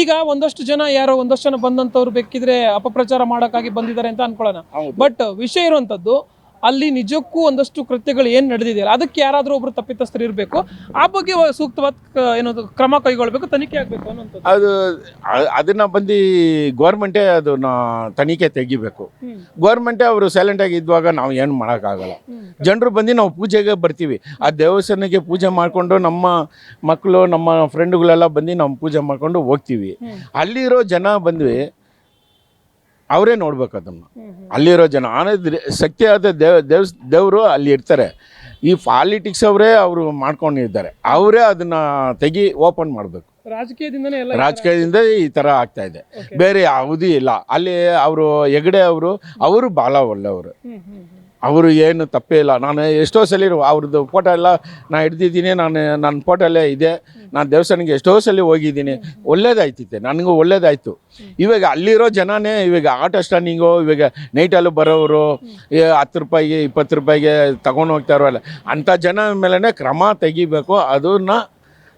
ಈಗ ಒಂದಷ್ಟು ಜನ ಯಾರೋ ಒಂದಷ್ಟು ಜನ ಬಂದಂತವ್ರು ಬೇಕಿದ್ರೆ ಅಪಪ್ರಚಾರ ಮಾಡಕ್ಕಾಗಿ ಬಂದಿದ್ದಾರೆ ಅಂತ ಅನ್ಕೊಳ್ಳೋಣ. ಬಟ್ ವಿಷಯ ಇರುವಂತದ್ದು ಅಲ್ಲಿ ನಿಜಕ್ಕೂ ಒಂದಷ್ಟು ಕೃತ್ಯಗಳು ಏನು ನಡೆದಿದೆಯಲ್ಲ ಅದಕ್ಕೆ ಯಾರಾದರೂ ಒಬ್ರು ತಪ್ಪಿತಸ್ಥರು ಇರಬೇಕು. ಆ ಬಗ್ಗೆ ಸೂಕ್ತವಾದ ಏನೋ ಕ್ರಮ ಕೈಗೊಳ್ಬೇಕು ತನಿಖೆ ಆಗಬೇಕು ಅನ್ನೋಂಥದ್ದು ಅದು ಅದನ್ನು ಬಂದು ಗೌರ್ಮೆಂಟೇ ಅದನ್ನ ತನಿಖೆ ತೆಗಿಬೇಕು. ಗೌರ್ಮೆಂಟೇ ಅವರು ಸೈಲೆಂಟ್ ಆಗಿ ಇದ್ದಾಗ ನಾವು ಏನು ಮಾಡೋಕ್ಕಾಗಲ್ಲ. ಜನರು ಬಂದು ನಾವು ಪೂಜೆಗೆ ಬರ್ತೀವಿ. ಆ ದೇವಸ್ಥಾನಕ್ಕೆ ಪೂಜೆ ಮಾಡಿಕೊಂಡು ನಮ್ಮ ಮಕ್ಕಳು ನಮ್ಮ ಫ್ರೆಂಡ್ಗಳೆಲ್ಲ ಬಂದು ನಾವು ಪೂಜೆ ಮಾಡ್ಕೊಂಡು ಹೋಗ್ತೀವಿ. ಅಲ್ಲಿರೋ ಜನ ಬಂದ್ವಿ ಅವರೇ ನೋಡ್ಬೇಕು ಅದನ್ನು. ಅಲ್ಲಿರೋ ಜನ. ಆನಂದ್ ಶಕ್ತಿಯಾದ ದೇವ್ ದೇವ್ಸ್ ದೇವರು ಅಲ್ಲಿ ಇರ್ತಾರೆ. ಈ ಪಾಲಿಟಿಕ್ಸ್ ಅವರೇ ಅವರು ಮಾಡ್ಕೊಂಡಿದ್ದಾರೆ. ಅವರೇ ಅದನ್ನ ತೆಗಿ ಓಪನ್ ಮಾಡಬೇಕು. ರಾಜಕೀಯದಿಂದನೇ ಎಲ್ಲ ತರ ರಾಜಕೀಯದಿಂದ ಈ ಥರ ಆಗ್ತಾ ಇದೆ. ಬೇರೆ ಯಾವುದೂ ಇಲ್ಲ. ಅಲ್ಲಿ ಅವರು ಹೆಗಡೆ ಅವರು ಅವರು ಭಾಳ ಒಳ್ಳೆಯವರು. ಅವರು ಏನು ತಪ್ಪೇ ಇಲ್ಲ. ನಾನು ಎಷ್ಟೋ ಸಲ ಅವ್ರದ್ದು ಫೋಟೋ ಎಲ್ಲ ನಾನು ಹಿಡ್ದಿದ್ದೀನಿ, ನಾನು ನನ್ನ ಫೋಟೋ ಎಲ್ಲ ಇದೆ. ನಾನು ದೇವಸ್ಥಾನಕ್ಕೆ ಎಷ್ಟೋ ಸಲ ಹೋಗಿದ್ದೀನಿ. ಒಳ್ಳೇದಾಯ್ತಿತ್ತೆ. ನನಗೂ ಒಳ್ಳೇದಾಯ್ತು. ಇವಾಗ ಅಲ್ಲಿರೋ ಜನನೇ ಇವಾಗ ಆಟೋ ಸ್ಟ್ಯಾಂಡಿಂಗು ಇವಾಗ ನೈಟಲ್ಲೂ ಬರೋರು ಹತ್ತು ರೂಪಾಯಿಗೆ, ಇಪ್ಪತ್ತು ರೂಪಾಯಿಗೆ ತಗೊಂಡು ಹೋಗ್ತಾ ಇರೋಲ್ಲ ಅಂಥ ಜನ ಮೇಲೇ ಕ್ರಮ ತೆಗಿಬೇಕು. ಅದನ್ನ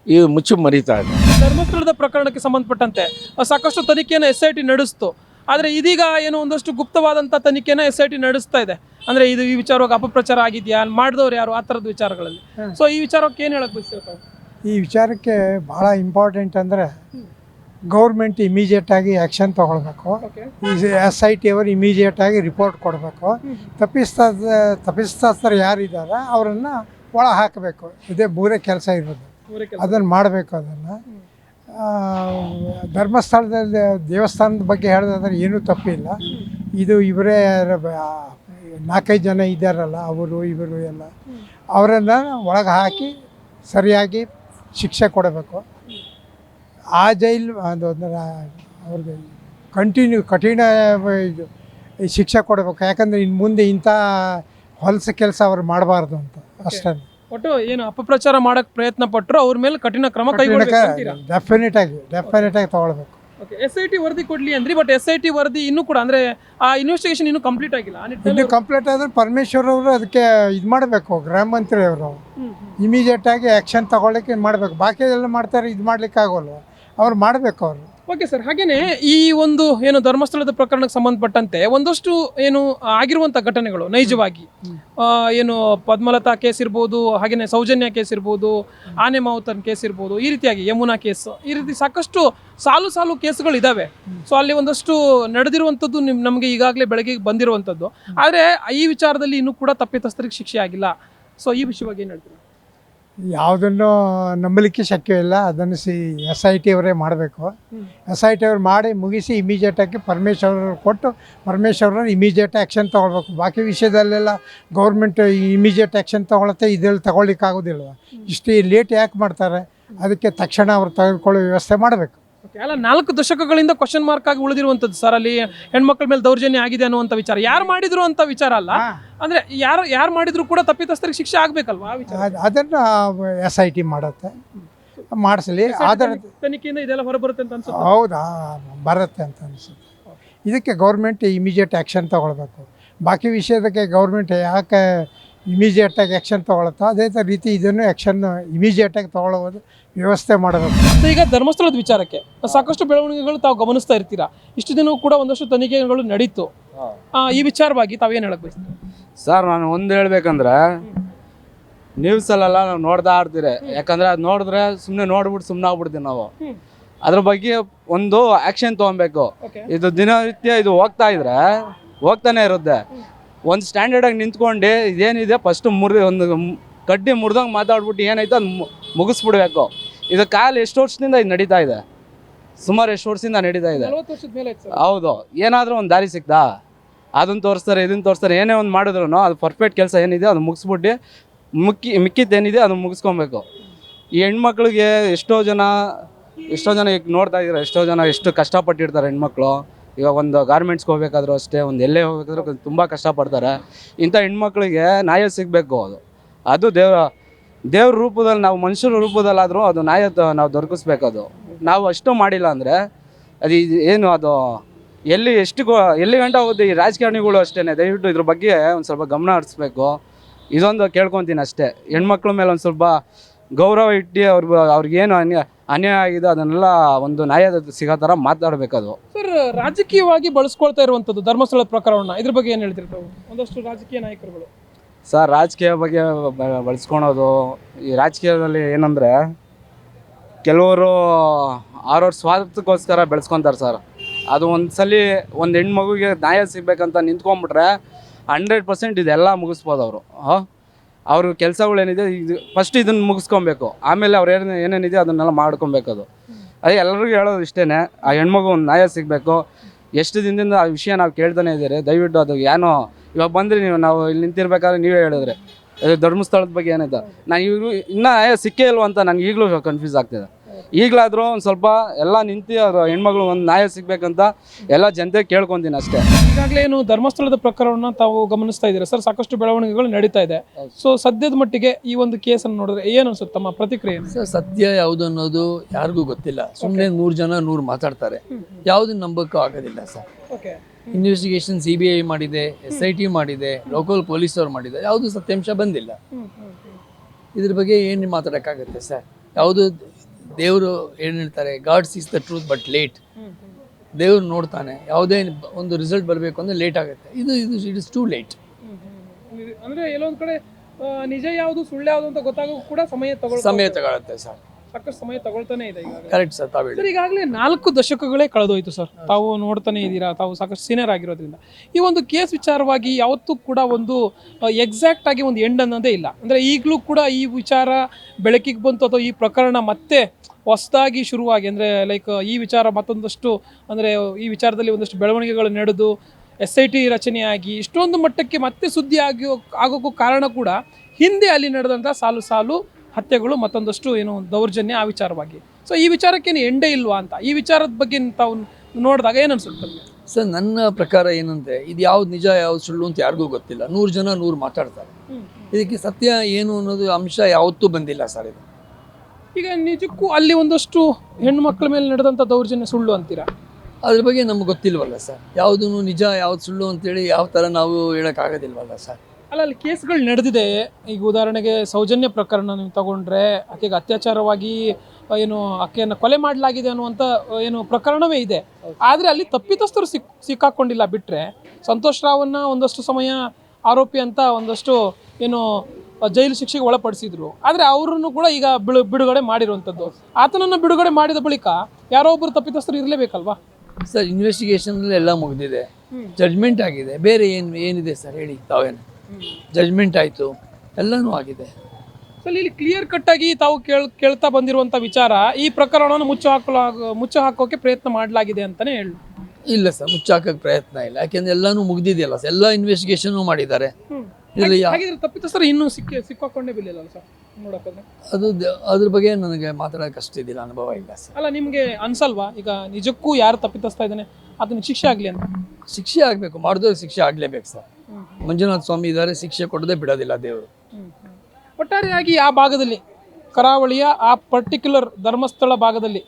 ಈ ಮುಚ್ಚಿ ಮರಿತಾ ಇದೆ ಧರ್ಮಸ್ಥಳದ ಪ್ರಕರಣಕ್ಕೆ ಸಂಬಂಧಪಟ್ಟಂತೆ ಸಾಕಷ್ಟು ತನಿಖೆಯನ್ನು ಎಸ್ ಐ ಟಿ ನಡೆಸ್ತು. ಆದ್ರೆ ಇದೀಗ ಏನೋ ಒಂದಷ್ಟು ಗುಪ್ತವಾದಂಥ ತನಿಖೆನ ಎಸ್ ಐ ಟಿ ನಡೆಸ್ತಾ ಇದೆ. ಅಂದರೆ ಇದು ಈ ವಿಚಾರವಾಗಿ ಅಪಪ್ರಚಾರ ಆಗಿದೆಯಾ? ಮಾಡಿದವ್ರು ಯಾರು? ಆ ಥರದ ವಿಚಾರಗಳಲ್ಲಿ. ಸೊ ಈ ವಿಚಾರಕ್ಕೆ ಏನು ಹೇಳಕ್ಕೆ ಬಯಸ್ತೀರಾ ಈ ವಿಚಾರಕ್ಕೆ ಭಾಳ ಇಂಪಾರ್ಟೆಂಟ್ ಅಂದರೆ ಗೌರ್ಮೆಂಟ್ ಇಮಿಡಿಯೇಟಾಗಿ ಆ್ಯಕ್ಷನ್ ತೊಗೊಳ್ಬೇಕು. ಎಸ್ ಐ ಟಿ ಅವರು ಇಮಿಡಿಯೇಟಾಗಿ ರಿಪೋರ್ಟ್ ಕೊಡಬೇಕು. ತಪ್ಪಿಸ್ತ ತಪ್ಪಿಸ್ತಾಸ್ತರು ಯಾರಿದ್ದಾರೆ ಅವರನ್ನು ಒಳ ಹಾಕಬೇಕು ಇದೇ ಬೂರೆ ಕೆಲಸ ಇರೋದು. ಅದನ್ನು ಮಾಡಬೇಕು ಅದನ್ನು. ಧರ್ಮಸ್ಥಳದಲ್ಲಿ, ದೇವಸ್ಥಾನದ ಬಗ್ಗೆ ಹೇಳೋದಾದ್ರೆ ಏನೂ ತಪ್ಪಿಲ್ಲ. ಇದು ಇವರೇ ನಾಲ್ಕೈದು ಜನ ಇದ್ದಾರಲ್ಲ, ಅವರು, ಇವರು ಎಲ್ಲ. ಅವರನ್ನು ಒಳಗೆ ಹಾಕಿ ಸರಿಯಾಗಿ ಶಿಕ್ಷೆ ಕೊಡಬೇಕು. ಆ ಜೈಲ್ ಅವ್ರಿಗೆ ಕಂಟಿನ್ಯೂ ಕಠಿಣ ಇದು ಶಿಕ್ಷೆ ಕೊಡಬೇಕು. ಯಾಕಂದರೆ ಇನ್ನು ಮುಂದೆ ಇಂಥ ಹೊಲಸ ಕೆಲಸ ಅವ್ರು ಮಾಡಬಾರ್ದು ಅಂತ, ಅಷ್ಟೇ. ಒಟ್ಟು ಏನು ಅಪಪ್ರಚಾರ ಮಾಡಕ್ ಪ್ರಯತ್ನ ಪಟ್ಟರು ಅವ್ರ ಮೇಲೆ ಕಠಿಣ ಕ್ರಮ ಕೈಗೊಳ್ಳಬೇಕು ಡೆಫಿನೆಟ್ ಆಗಿ ಡೆಫಿನೆಟ್ ಆಗಿ ತಗೊಳ್ಬೇಕು. ಎಸ್ ಐ ಟಿ ವರದಿ ಕೊಡ್ಲಿ ಅಂದ್ರಿ ಬಟ್ ಎಸ್ ಐ ಟಿ ವರದಿ ಇನ್ನೂ ಕೂಡ ಅಂದ್ರೆ ಆ ಇನ್ವೆಸ್ಟಿಗೇಷನ್ ಇನ್ನೂ ಕಂಪ್ಲೀಟ್ ಆಗಿಲ್ಲ. ಆ ನಿಟ್ಟಿನಲ್ಲಿ ಇನ್ನು ಕಂಪ್ಲೀಟ್ ಆದ್ರೆ ಪರಮೇಶ್ವರ್ ಅವರು ಅದಕ್ಕೆ ಇದು ಮಾಡಬೇಕು ಗೃಹ ಮಂತ್ರಿ ಅವರು. ಇಮಿಡಿಯೇಟ್ ಆಗಿ ಆ್ಯಕ್ಷನ್ ತಗೊಳ್ಳಿಕ್ಕೆ ಮಾಡಬೇಕು. ಬಾಕಿ ಎಲ್ಲ ಮಾಡ್ತಾರೆ ಇದು ಮಾಡ್ಲಿಕ್ಕೆ ಆಗೋಲ್ಲ ಅವ್ರು ಮಾಡಬೇಕು ಅವರು. ಓಕೆ ಸರ್ ಹಾಗೇನೆ ಈ ಒಂದು ಏನು ಧರ್ಮಸ್ಥಳದ ಪ್ರಕರಣಕ್ಕೆ ಸಂಬಂಧಪಟ್ಟಂತೆ ಒಂದಷ್ಟು ಏನು ಆಗಿರುವಂತ ಘಟನೆಗಳು ನೈಜವಾಗಿ ಆ, ಏನು ಪದ್ಮಲತಾ ಕೇಸ್ ಇರ್ಬೋದು ಹಾಗೇನೆ ಸೌಜನ್ಯ ಕೇಸ್ ಇರ್ಬೋದು ಆನೆ ಮಾವುತನ್ ಕೇಸ್ ಇರ್ಬೋದು ಈ ರೀತಿಯಾಗಿ ಯಮುನಾ ಕೇಸ್ ಈ ರೀತಿ ಸಾಕಷ್ಟು ಸಾಲು ಸಾಲು ಕೇಸ್ಗಳು ಇದಾವೆ. ಸೊ ಅಲ್ಲಿ ಒಂದಷ್ಟು ನಡೆದಿರುವಂಥದ್ದು ನಿಮ್ ನಮಗೆ ಈಗಾಗಲೇ ಬೆಳಗ್ಗೆ ಬಂದಿರುವಂಥದ್ದು. ಆದರೆ ಈ ವಿಚಾರದಲ್ಲಿ ಇನ್ನೂ ಕೂಡ ತಪ್ಪಿತಸ್ಥರಿಗೆ ಶಿಕ್ಷೆ ಆಗಿಲ್ಲ. ಸೊ ಈ ವಿಷಯವಾಗಿ ಏನು ಹೇಳ್ತೀರಾ? ಯಾವುದನ್ನು ನಂಬಲಿಕ್ಕೆ ಇಲ್ಲ. ಅದನ್ನು ಸಿ ಎಸ್ ಐ ಟಿ ಅವರೇ ಮಾಡಬೇಕು. ಎಸ್ ಐ ಟಿ ಅವ್ರು ಮಾಡಿ ಮುಗಿಸಿ ಇಮಿಡಿಯೇಟಾಗಿ ಪರಮೇಶ್ವರ ಕೊಟ್ಟು ಪರಮೇಶ್ವರ ಇಮಿಡಿಯೇಟ್ ಆ್ಯಕ್ಷನ್ ತೊಗೊಳ್ಬೇಕು. ಬಾಕಿ ವಿಷಯದಲ್ಲೆಲ್ಲ ಗೌರ್ಮೆಂಟ್ ಇಮಿಡಿಯೇಟ್ ಆ್ಯಕ್ಷನ್ ತೊಗೊಳತ್ತೆ ಇದರಲ್ಲಿ ತಗೊಳ್ಳಿಕ್ಕೆ ಆಗೋದಿಲ್ವ ಇಷ್ಟು ಲೇಟ್ ಯಾಕೆ ಮಾಡ್ತಾರೆ? ಅದಕ್ಕೆ ತಕ್ಷಣ ಅವ್ರು ತೆಗೆದುಕೊಳ್ಳೋ ವ್ಯವಸ್ಥೆ ಮಾಡಬೇಕು. ಅಲ್ಲ ನಾಲ್ಕು ದಶಕಗಳಿಂದ ಕ್ವಶನ್ ಮಾರ್ಕ್ ಆಗಿ ಉಳಿದಿರುವಂತದ್ದು ಸರ್ ಅಲ್ಲಿ ಹೆಣ್ಮಕ್ಳ ಮೇಲೆ ದೌರ್ಜನ್ಯ ಆಗಿದೆ ಅನ್ನುವಂಥ ವಿಚಾರ. ಯಾರು ಮಾಡಿದ್ರು ಅಂತ ವಿಚಾರ ಅಲ್ಲ. ಅಂದ್ರೆ ಯಾರು ಯಾರು ಮಾಡಿದ್ರು ಕೂಡ ತಪ್ಪಿತಸ್ಥರಿಗೆ ಶಿಕ್ಷೆ ಆಗ್ಬೇಕಲ್ವಾ ಆ ವಿಚಾರ? ಅದನ್ನು ಎಸ್ ಐ ಟಿ ಮಾಡುತ್ತೆ. ಮಾಡಿಸಲಿ. ಆದರೆ ತನಿಖೆಯಿಂದ ಇದೆಲ್ಲ ಹೊರಬರುತ್ತೆ ಅಂತ ಅನ್ಸುತ್ತೆ? ಹೌದಾ ಬರುತ್ತೆ ಅಂತ ಅನ್ಸುತ್ತೆ. ಇದಕ್ಕೆ ಗೌರ್ಮೆಂಟ್ ಇಮಿಡಿಯೇಟ್ ಆ್ಯಕ್ಷನ್ ತೊಗೊಳ್ಬೇಕು. ಬಾಕಿ ವಿಷಯದಕ್ಕೆ ಗೌರ್ಮೆಂಟ್ ಯಾಕೆ ಇಮಿಡಿಯೇಟಾಗಿ ಆ್ಯಕ್ಷನ್ ತೊಗೊಳುತ್ತೋ ಅದೇ ಥರ ರೀತಿ ಇದನ್ನು ಆ್ಯಕ್ಷನ್ ಇಮಿಡಿಯೇಟಾಗಿ ತೊಗೊಳ್ಳೋದು ವ್ಯವಸ್ಥೆ ಮಾಡಬೇಕು ಈಗ ಧರ್ಮಸ್ಥಳದ ವಿಚಾರಕ್ಕೆ ಸಾಕಷ್ಟು ಬೆಳವಣಿಗೆಗಳು ತಾವು ಗಮನಿಸ್ತಾ ಇರ್ತೀರಾ? ಇಷ್ಟು ದಿನವೂ ಕೂಡ ಒಂದಷ್ಟು ತನಿಖೆಗಳು ನಡೀತು. ಆ, ಈ ವಿಚಾರವಾಗಿ ತಾವೇನು ಹೇಳಕ್ ಹೇಳಕ್ಕೆ ಸರ್ ನಾನು ಒಂದು ಹೇಳ್ಬೇಕಂದ್ರೆ ನ್ಯೂಸಲ್ಲೆಲ್ಲ ನಾವು ನೋಡ್ತಾ ಇರ್ತೀರಿ. ಯಾಕಂದ್ರೆ ಅದು ನೋಡಿದ್ರೆ ಸುಮ್ಮನೆ ನೋಡ್ಬಿಟ್ಟು ಸುಮ್ಮನೆ ಆಗ್ಬಿಡ್ತೀವಿ ನಾವು. ಅದ್ರ ಬಗ್ಗೆ ಒಂದು ಆ್ಯಕ್ಷನ್ ತೊಗೊಬೇಕು. ಇದು ದಿನನಿತ್ಯ ಇದು ಹೋಗ್ತಾ ಇದ್ರೆ ಹೋಗ್ತಾನೆ ಇರುತ್ತೆ. ಒಂದು ಸ್ಟ್ಯಾಂಡರ್ಡಾಗಿ ನಿಂತ್ಕೊಂಡು ಇದೇನಿದೆ ಫಸ್ಟ್ ಮುರಿ ಒಂದು ಮ್- ಕಡ್ಡಿ ಮುರಿದಂಗೆ ಮಾತಾಡ್ಬಿಟ್ಟು ಏನೈತೆ ಅದು ಮು- ಮುಗಿಸ್ಬಿಡ್ಬೇಕು. ಇದು ಕಾಲು ಎಷ್ಟು ವರ್ಷದಿಂದ ಇದು ನಡೀತಾ ಇದೆ? ಸುಮಾರು ಎಷ್ಟು ವರ್ಷದಿಂದ ನಡೀತಾ ಇದೆ? ಹೌದು. ಏನಾದರೂ ಒಂದು ದಾರಿ ಸಿಕ್ತಾ? ಅದನ್ನು ತೋರಿಸ್ತಾರೆ ಇದನ್ನು ತೋರಿಸ್ತಾರೆ ಏನೇ ಒಂದು ಮಾಡಿದ್ರು ಅದು ಪರ್ಫೆಕ್ಟ್ ಕೆಲಸ ಏನಿದೆ ಅದು ಮುಗಿಸ್ಬಿಟ್ಟು ಮುಕ್ಕಿ ಮಿಕ್ಕಿದ್ದೇನಿದೆ ಅದನ್ನು ಮುಗಿಸ್ಕೊಬೇಕು. ಈ ಹೆಣ್ಮಕ್ಳಿಗೆ ಎಷ್ಟೋ ಜನ ಎಷ್ಟೋ ಜನ ಈಗ ನೋಡ್ತಾ ಇದ್ದಾರೆ ಎಷ್ಟೋ ಜನ ಎಷ್ಟು ಕಷ್ಟಪಟ್ಟಿರ್ತಾರೆ ಹೆಣ್ಮಕ್ಳು. ಇವಾಗ ಒಂದು ಗಾರ್ಮೆಂಟ್ಸ್ಗೆ ಹೋಗ್ಬೇಕಾದ್ರೂ ಅಷ್ಟೇ ಒಂದು ಎಲ್ಲೇ ಹೋಗ್ಬೇಕಾದ್ರೂ ತುಂಬ ಕಷ್ಟಪಡ್ತಾರೆ. ಇಂಥ ಹೆಣ್ಮಕ್ಳಿಗೆ ನ್ಯಾಯ ಸಿಗಬೇಕು ಅದು. ಅದು ದೇವ ದೇವ್ರ ರೂಪದಲ್ಲಿ ನಾವು ಮನುಷ್ಯರ ರೂಪದಲ್ಲಾದರೂ ಅದು ನ್ಯಾಯ ನಾವು ದೊರಕಿಸ್ಬೇಕು ಅದು ನಾವು ಅಷ್ಟು ಮಾಡಿಲ್ಲ ಅಂದರೆ ಅದು ಇದು ಏನು ಅದು ಎಲ್ಲಿ ಎಷ್ಟು ಎಲ್ಲಿ ಗಂಟ ಹೋಗುತ್ತೆ ಈ ರಾಜಕಾರಣಿಗಳು ಅಷ್ಟೇ ದಯವಿಟ್ಟು ಇದ್ರ ಬಗ್ಗೆ ಒಂದು ಸ್ವಲ್ಪ ಗಮನ ಹರಿಸ್ಬೇಕು. ಇದೊಂದು ಕೇಳ್ಕೊತೀನಿ ಅಷ್ಟೇ. ಹೆಣ್ಮಕ್ಳ ಮೇಲೆ ಒಂದು ಸ್ವಲ್ಪ ಗೌರವ ಇಟ್ಟು ಅವ್ರಿಗೆ ಅವ್ರಿಗೇನು ಅನ್ಯ ಅನ್ಯಾಯ ಆಗಿದೆ ಅದನ್ನೆಲ್ಲ ಒಂದು ನ್ಯಾಯ ಸಿಗೋ ಥರ ಮಾತಾಡಬೇಕದು. ಸರ್, ರಾಜಕೀಯವಾಗಿ ಬಳಸ್ಕೊಳ್ತಾ ಇರುವಂತದ್ದು ಧರ್ಮಸ್ಥಳದ ಪ್ರಕರಣ. ಇದ್ರ ಬಗ್ಗೆ ಏನು ಹೇಳ್ತಿರ್ತಾವೆ ತಾವು? ಒಂದಷ್ಟು ರಾಜಕೀಯ ನಾಯಕರುಗಳು. ಸರ್ ರಾಜಕೀಯ ಬಗ್ಗೆ ಬಳಸ್ಕೊಳೋದು, ಈ ರಾಜಕೀಯದಲ್ಲಿ ಏನಂದರೆ ಕೆಲವರು ಅವ್ರವ್ರ ಸ್ವಾರ್ಥಕ್ಕೋಸ್ಕರ ಬೆಳೆಸ್ಕೊತಾರೆ ಸರ್. ಅದು ಒಂದು ಸಲ ಒಂದು ಹೆಣ್ಮಗುಗೆ ನ್ಯಾಯ ಸಿಗಬೇಕಂತ ನಿಂತ್ಕೊಂಡ್ಬಿಟ್ರೆ ಹಂಡ್ರೆಡ್ ಪರ್ಸೆಂಟ್ ಇದೆಲ್ಲ ಮುಗಿಸ್ಬೋದು ಅವರು. ಅವ್ರ ಕೆಲಸಗಳೇನಿದೆ, ಇದು ಫಸ್ಟ್ ಇದನ್ನು ಮುಗಿಸ್ಕೊಬೇಕು. ಆಮೇಲೆ ಅವ್ರು ಏನು, ಏನೇನಿದೆ ಅದನ್ನೆಲ್ಲ ಮಾಡ್ಕೊಬೇಕು ಅದು. ಅದೇ ಎಲ್ಲರಿಗೂ ಹೇಳೋದು ಇಷ್ಟೇ ಆ ಹೆಣ್ಮಗು ಒಂದು ನ್ಯಾಯ ಸಿಗಬೇಕು ಎಷ್ಟು ದಿನದಿಂದ ಆ ವಿಷಯ ನಾವು ಕೇಳ್ತಾನೆ ಇದ್ದಾರೆ. ದಯವಿಟ್ಟು ಅದು ಏನೋ ಇವಾಗ ಬಂದ್ರಿ ನೀವು ನಾವು ಇಲ್ಲಿ ನಿಂತಿರ್ಬೇಕಾದ್ರೆ ನೀವೇ ಹೇಳಿದ್ರೆ. ಧರ್ಮಸ್ಥಳದ ಬಗ್ಗೆ ಏನಿದೆ? ನಾನು ಈಗಲೂ ಇನ್ನೂ ಸಿಕ್ಕೇ ಇಲ್ವ ಅಂತ ನನಗೆ ಈಗಲೂ ಕನ್ಫ್ಯೂಸ್ ಆಗ್ತಿದೆ. ಈಗಲಾದರೂ ಒಂದು ಸ್ವಲ್ಪ ಎಲ್ಲ ನಿಂತು ಅದು ಹೆಣ್ಮಗಳು ಒಂದು ನ್ಯಾಯ ಸಿಗ್ಬೇಕಂತ ಎಲ್ಲ ಜನತೆ ಕೇಳ್ಕೊಂತೀನಿ ಅಷ್ಟೇ. ಈಗಾಗಲೇ ಏನು ಧರ್ಮಸ್ಥಳದ ಪ್ರಕರಣ ತಾವು ಗಮನಿಸ್ತಾ ಇದ್ದೀರಾ? ಸರ್ ಸಾಕಷ್ಟು ಬೆಳವಣಿಗೆಗಳು ನಡೀತಾ ಇದೆ. ಸೊ ಸದ್ಯದ ಮಟ್ಟಿಗೆ ಈ ಒಂದು ಕೇಸನ್ನು ನೋಡಿದ್ರೆ ಏನು ಅನ್ಸುತ್ತೆ ತಮ್ಮ ಪ್ರತಿಕ್ರಿಯೆ? ಸರ್ ಸತ್ಯ ಯಾವುದು ಅನ್ನೋದು ಯಾರಿಗೂ ಗೊತ್ತಿಲ್ಲ. ಸುಮ್ಮನೆ ನೂರು ಜನ ನೂರು ಮಾತಾಡ್ತಾರೆ. ಯಾವುದು ನಂಬಕ್ಕೂ ಆಗೋದಿಲ್ಲ sir. Okay. Investigation C B I ಮಾಡಿದೆ ಎಸ್ ಐ ಟಿ ಮಾಡಿದೆ ಲೋಕಲ್ ಪೊಲೀಸವ್ರು ಮಾಡಿದೆ ಯಾವುದು ಸತ್ಯಾಂಶ ಬಂದಿಲ್ಲ. ಇದ್ರ ಬಗ್ಗೆ ಏನು ಮಾತಾಡೋಕ್ಕಾಗುತ್ತೆ ಸರ್? ಯಾವುದು ದೇವರು ಏನು ಹೇಳ್ತಾರೆ God sees the truth but late ದೇವ್ರು ನೋಡ್ತಾನೆ ಯಾವುದೇ ಒಂದು ರಿಸಲ್ಟ್ ಬರಬೇಕು ಅಂದರೆ ಲೇಟ್ ಆಗುತ್ತೆ. ಇದು ಇದು ಇಟ್ ಇಸ್ ಟೂ ಲೇಟ್ ಅಂದರೆ ಎಲ್ಲೊಂದು ಕಡೆ ನಿಜ ಯಾವುದು ಸುಳ್ಳು ಯಾವುದು ಅಂತ ಗೊತ್ತಾಗೋ ಕೂಡ ಸಮಯ ತಗೊಳ್ಳುತ್ತೆ ಸಮಯ ತಗೊಳುತ್ತೆ ಸರ್. ಸಾಕಷ್ಟು ಸಮಯ ತಗೊಳ್ತಾನೆ ಇದೆ ಕರೆಕ್ಟ್ ಸರ್ ತಾವು ಸರ್ ಈಗಾಗಲೇ ನಾಲ್ಕು ದಶಕಗಳೇ ಕಳೆದೋಯ್ತು ಸರ್. ತಾವು ನೋಡ್ತಾನೆ ಇದ್ದೀರಾ? ತಾವು ಸಾಕಷ್ಟು ಸೀನಿಯರ್ ಆಗಿರೋದ್ರಿಂದ. ಈ ಒಂದು ಕೇಸ್ ವಿಚಾರವಾಗಿ ಯಾವತ್ತೂ ಕೂಡ ಒಂದು ಎಕ್ಸಾಕ್ಟ್ ಆಗಿ ಒಂದು ಎಂಡ್ ಅನ್ನೋದೇ ಇಲ್ಲ. ಅಂದರೆ ಈಗಲೂ ಕೂಡ ಈ ವಿಚಾರ ಬೆಳಕಿಗೆ ಬಂತು ಅಥವಾ ಈ ಪ್ರಕರಣ ಮತ್ತೆ ಹೊಸದಾಗಿ ಶುರುವಾಗಿ ಅಂದರೆ ಲೈಕ್ ಈ ವಿಚಾರ ಮತ್ತೊಂದಷ್ಟು ಅಂದರೆ ಈ ವಿಚಾರದಲ್ಲಿ ಒಂದಷ್ಟು ಬೆಳವಣಿಗೆಗಳು ನಡೆದು ಎಸ್ ಐ ಟಿ ರಚನೆಯಾಗಿ ಇಷ್ಟೊಂದು ಮಟ್ಟಕ್ಕೆ ಮತ್ತೆ ಸುದ್ದಿ ಆಗಿ ಆಗೋಕ್ಕೂ ಕಾರಣ ಕೂಡ ಹಿಂದೆ ಅಲ್ಲಿ ನಡೆದಂಥ ಸಾಲು ಸಾಲು ಹತ್ಯೆಗಳು ಮತ್ತೊಂದಷ್ಟು ಏನು ದೌರ್ಜನ್ಯ ಆ ವಿಚಾರವಾಗಿ. ಸೊ ಈ ವಿಚಾರಕ್ಕೇನು ಎಂಡೇ ಇಲ್ವಾ ಅಂತ? ಈ ವಿಚಾರದ ಬಗ್ಗೆ ತಾವು ನೋಡಿದಾಗ ಏನು ಅನ್ಸುತ್ತೆ? ಸರ್ ನನ್ನ ಪ್ರಕಾರ ಏನಂದ್ರೆ ಇದು ಯಾವ್ದು ನಿಜ ಯಾವ್ದು ಸುಳ್ಳು ಅಂತ ಯಾರಿಗೂ ಗೊತ್ತಿಲ್ಲ. ನೂರು ಜನ ನೂರು ಮಾತಾಡ್ತಾರೆ. ಇದಕ್ಕೆ ಸತ್ಯ ಏನು ಅನ್ನೋದು ಅಂಶ ಯಾವತ್ತೂ ಬಂದಿಲ್ಲ ಸರ್ ಇದು. ಈಗ ನಿಜಕ್ಕೂ ಅಲ್ಲಿ ಒಂದಷ್ಟು ಹೆಣ್ಣು ಮಕ್ಕಳ ಮೇಲೆ ನಡೆದಂಥ ದೌರ್ಜನ್ಯ ಸುಳ್ಳು ಅಂತೀರಾ? ಅದ್ರ ಬಗ್ಗೆ ನಮ್ಗೆ ಗೊತ್ತಿಲ್ವಲ್ಲ ಸರ್. ಯಾವುದೂ ನಿಜ ಯಾವ್ದು ಸುಳ್ಳು ಅಂತೇಳಿ ಯಾವ ಥರ ನಾವು ಹೇಳೋಕ್ಕಾಗೋದಿಲ್ವಲ್ಲ ಸರ್. ಅಲ್ಲ ಅಲ್ಲಿ ಕೇಸ್ಗಳು ನಡೆದಿದೆ. ಈಗ ಉದಾಹರಣೆಗೆ ಸೌಜನ್ಯ ಪ್ರಕರಣ ನೀವು ತಗೊಂಡ್ರೆ ಆಕೆಗೆ ಅತ್ಯಾಚಾರವಾಗಿ ಏನು ಆಕೆಯನ್ನು ಕೊಲೆ ಮಾಡಲಾಗಿದೆ ಅನ್ನುವಂಥ ಏನು ಪ್ರಕರಣವೇ ಇದೆ. ಆದರೆ ಅಲ್ಲಿ ತಪ್ಪಿತಸ್ಥರು ಸಿಕ್ ಸಿಕ್ಕಾಕೊಂಡಿಲ್ಲ ಬಿಟ್ಟರೆ ಸಂತೋಷ್ ರಾವನ್ನ ಒಂದಷ್ಟು ಸಮಯ ಆರೋಪಿ ಅಂತ ಒಂದಷ್ಟು ಏನು ಜೈಲು ಶಿಕ್ಷೆಗೆ ಒಳಪಡಿಸಿದ್ರು. ಆದರೆ ಅವರನ್ನು ಕೂಡ ಈಗ ಬಿಡು ಬಿಡುಗಡೆ ಮಾಡಿರುವಂಥದ್ದು ಆತನನ್ನು ಬಿಡುಗಡೆ ಮಾಡಿದ ಬಳಿಕ ಯಾರೋ ಒಬ್ಬರು ತಪ್ಪಿತಸ್ಥರು ಇರಲೇಬೇಕಲ್ವಾ? ಸರ್ ಇನ್ವೆಸ್ಟಿಗೇಷನ್ ಎಲ್ಲ ಮುಗಿದಿದೆ. ಜಡ್ಜ್ಮೆಂಟ್ ಆಗಿದೆ. ಬೇರೆ ಏನು ಏನಿದೆ ಸರ್ ಹೇಳಿ ತಾವೇನು? ಜಡ್ಜ್ಮೆಂಟ್ ಆಯಿತು ಎಲ್ಲನೂ ಆಗಿದೆ. ಸೊ ಇಲ್ಲಿ ಕ್ಲಿಯರ್ ಕಟ್ ಆಗಿ ತಾವು ಕೇಳ್ ಕೇಳ್ತಾ ಬಂದಿರುವಂಥ ವಿಚಾರ ಈ ಪ್ರಕರಣವನ್ನು ಮುಚ್ಚು ಹಾಕಲು ಮುಚ್ಚು ಹಾಕೋಕೆ ಪ್ರಯತ್ನ ಮಾಡಲಾಗಿದೆ ಅಂತಾನೆ ಹೇಳಿ. ಇಲ್ಲ ಸರ್ ಮುಚ್ಚಾಕಕ್ಕೆ ಪ್ರಯತ್ನ ಇಲ್ಲ ಯಾಕೆಂದ್ರೆ ಎಲ್ಲನೂ ಮುಗ್ದಿದೆಯಲ್ಲ ಸರ್ ಎಲ್ಲ ಇನ್ವೆಸ್ಟಿಗೇಷನು ಮಾಡಿದ್ದಾರೆ. ಇದರಲ್ಲಿ ಯಾ- ಹಾಗಿದ್ರೆ ತಪ್ಪಿತಸ್ಥರು ಇನ್ನೂ ಸಿಕ್ಕಿ ಸಿಕ್ಕಾಕೊಂಡೇ ಬಿಲ್ಲಿಲ್ಲ ಸರ್ ನೋಡೋಕೆ ಅದು ದ- ಅದ್ರ ಬಗ್ಗೆ ನನಗೆ ಮಾತಾಡೋಕೆ ಅಷ್ಟಿದಿಲ್ಲ ಅನುಭವ ಇಲ್ಲ ಸರ್. ಅಲ್ಲ ನಿಮಗೆ ಅನ್ಸಲ್ವಾ? ಈಗ ನಿಜಕ್ಕೂ ಯಾರು ತಪ್ಪಿತಸ್ತಾ ಇದ್ದಾನೆ ಅದನ್ನ ಶಿಕ್ಷೆ ಆಗ್ಲಿ ಅಂತ? ಶಿಕ್ಷೆ ಆಗಬೇಕು ಮಾಡಿದವ್ರಿಗೆ ಶಿಕ್ಷೆ ಆಗಲೇಬೇಕು ಸರ್. ಮಂಜುನಾಥ ಸ್ವಾಮಿ ಇದ್ದಾರೆ, ಶಿಕ್ಷೆ ಕೊಡದೆ ಬಿಡೋದಿಲ್ಲ ದೇವರು. ಒಟ್ಟಾರೆಯಾಗಿ ಆ ಭಾಗದಲ್ಲಿ, ಕರಾವಳಿಯ ಆ ಪರ್ಟಿಕ್ಯುಲರ್ ಧರ್ಮಸ್ಥಳ ಭಾಗದಲ್ಲಿ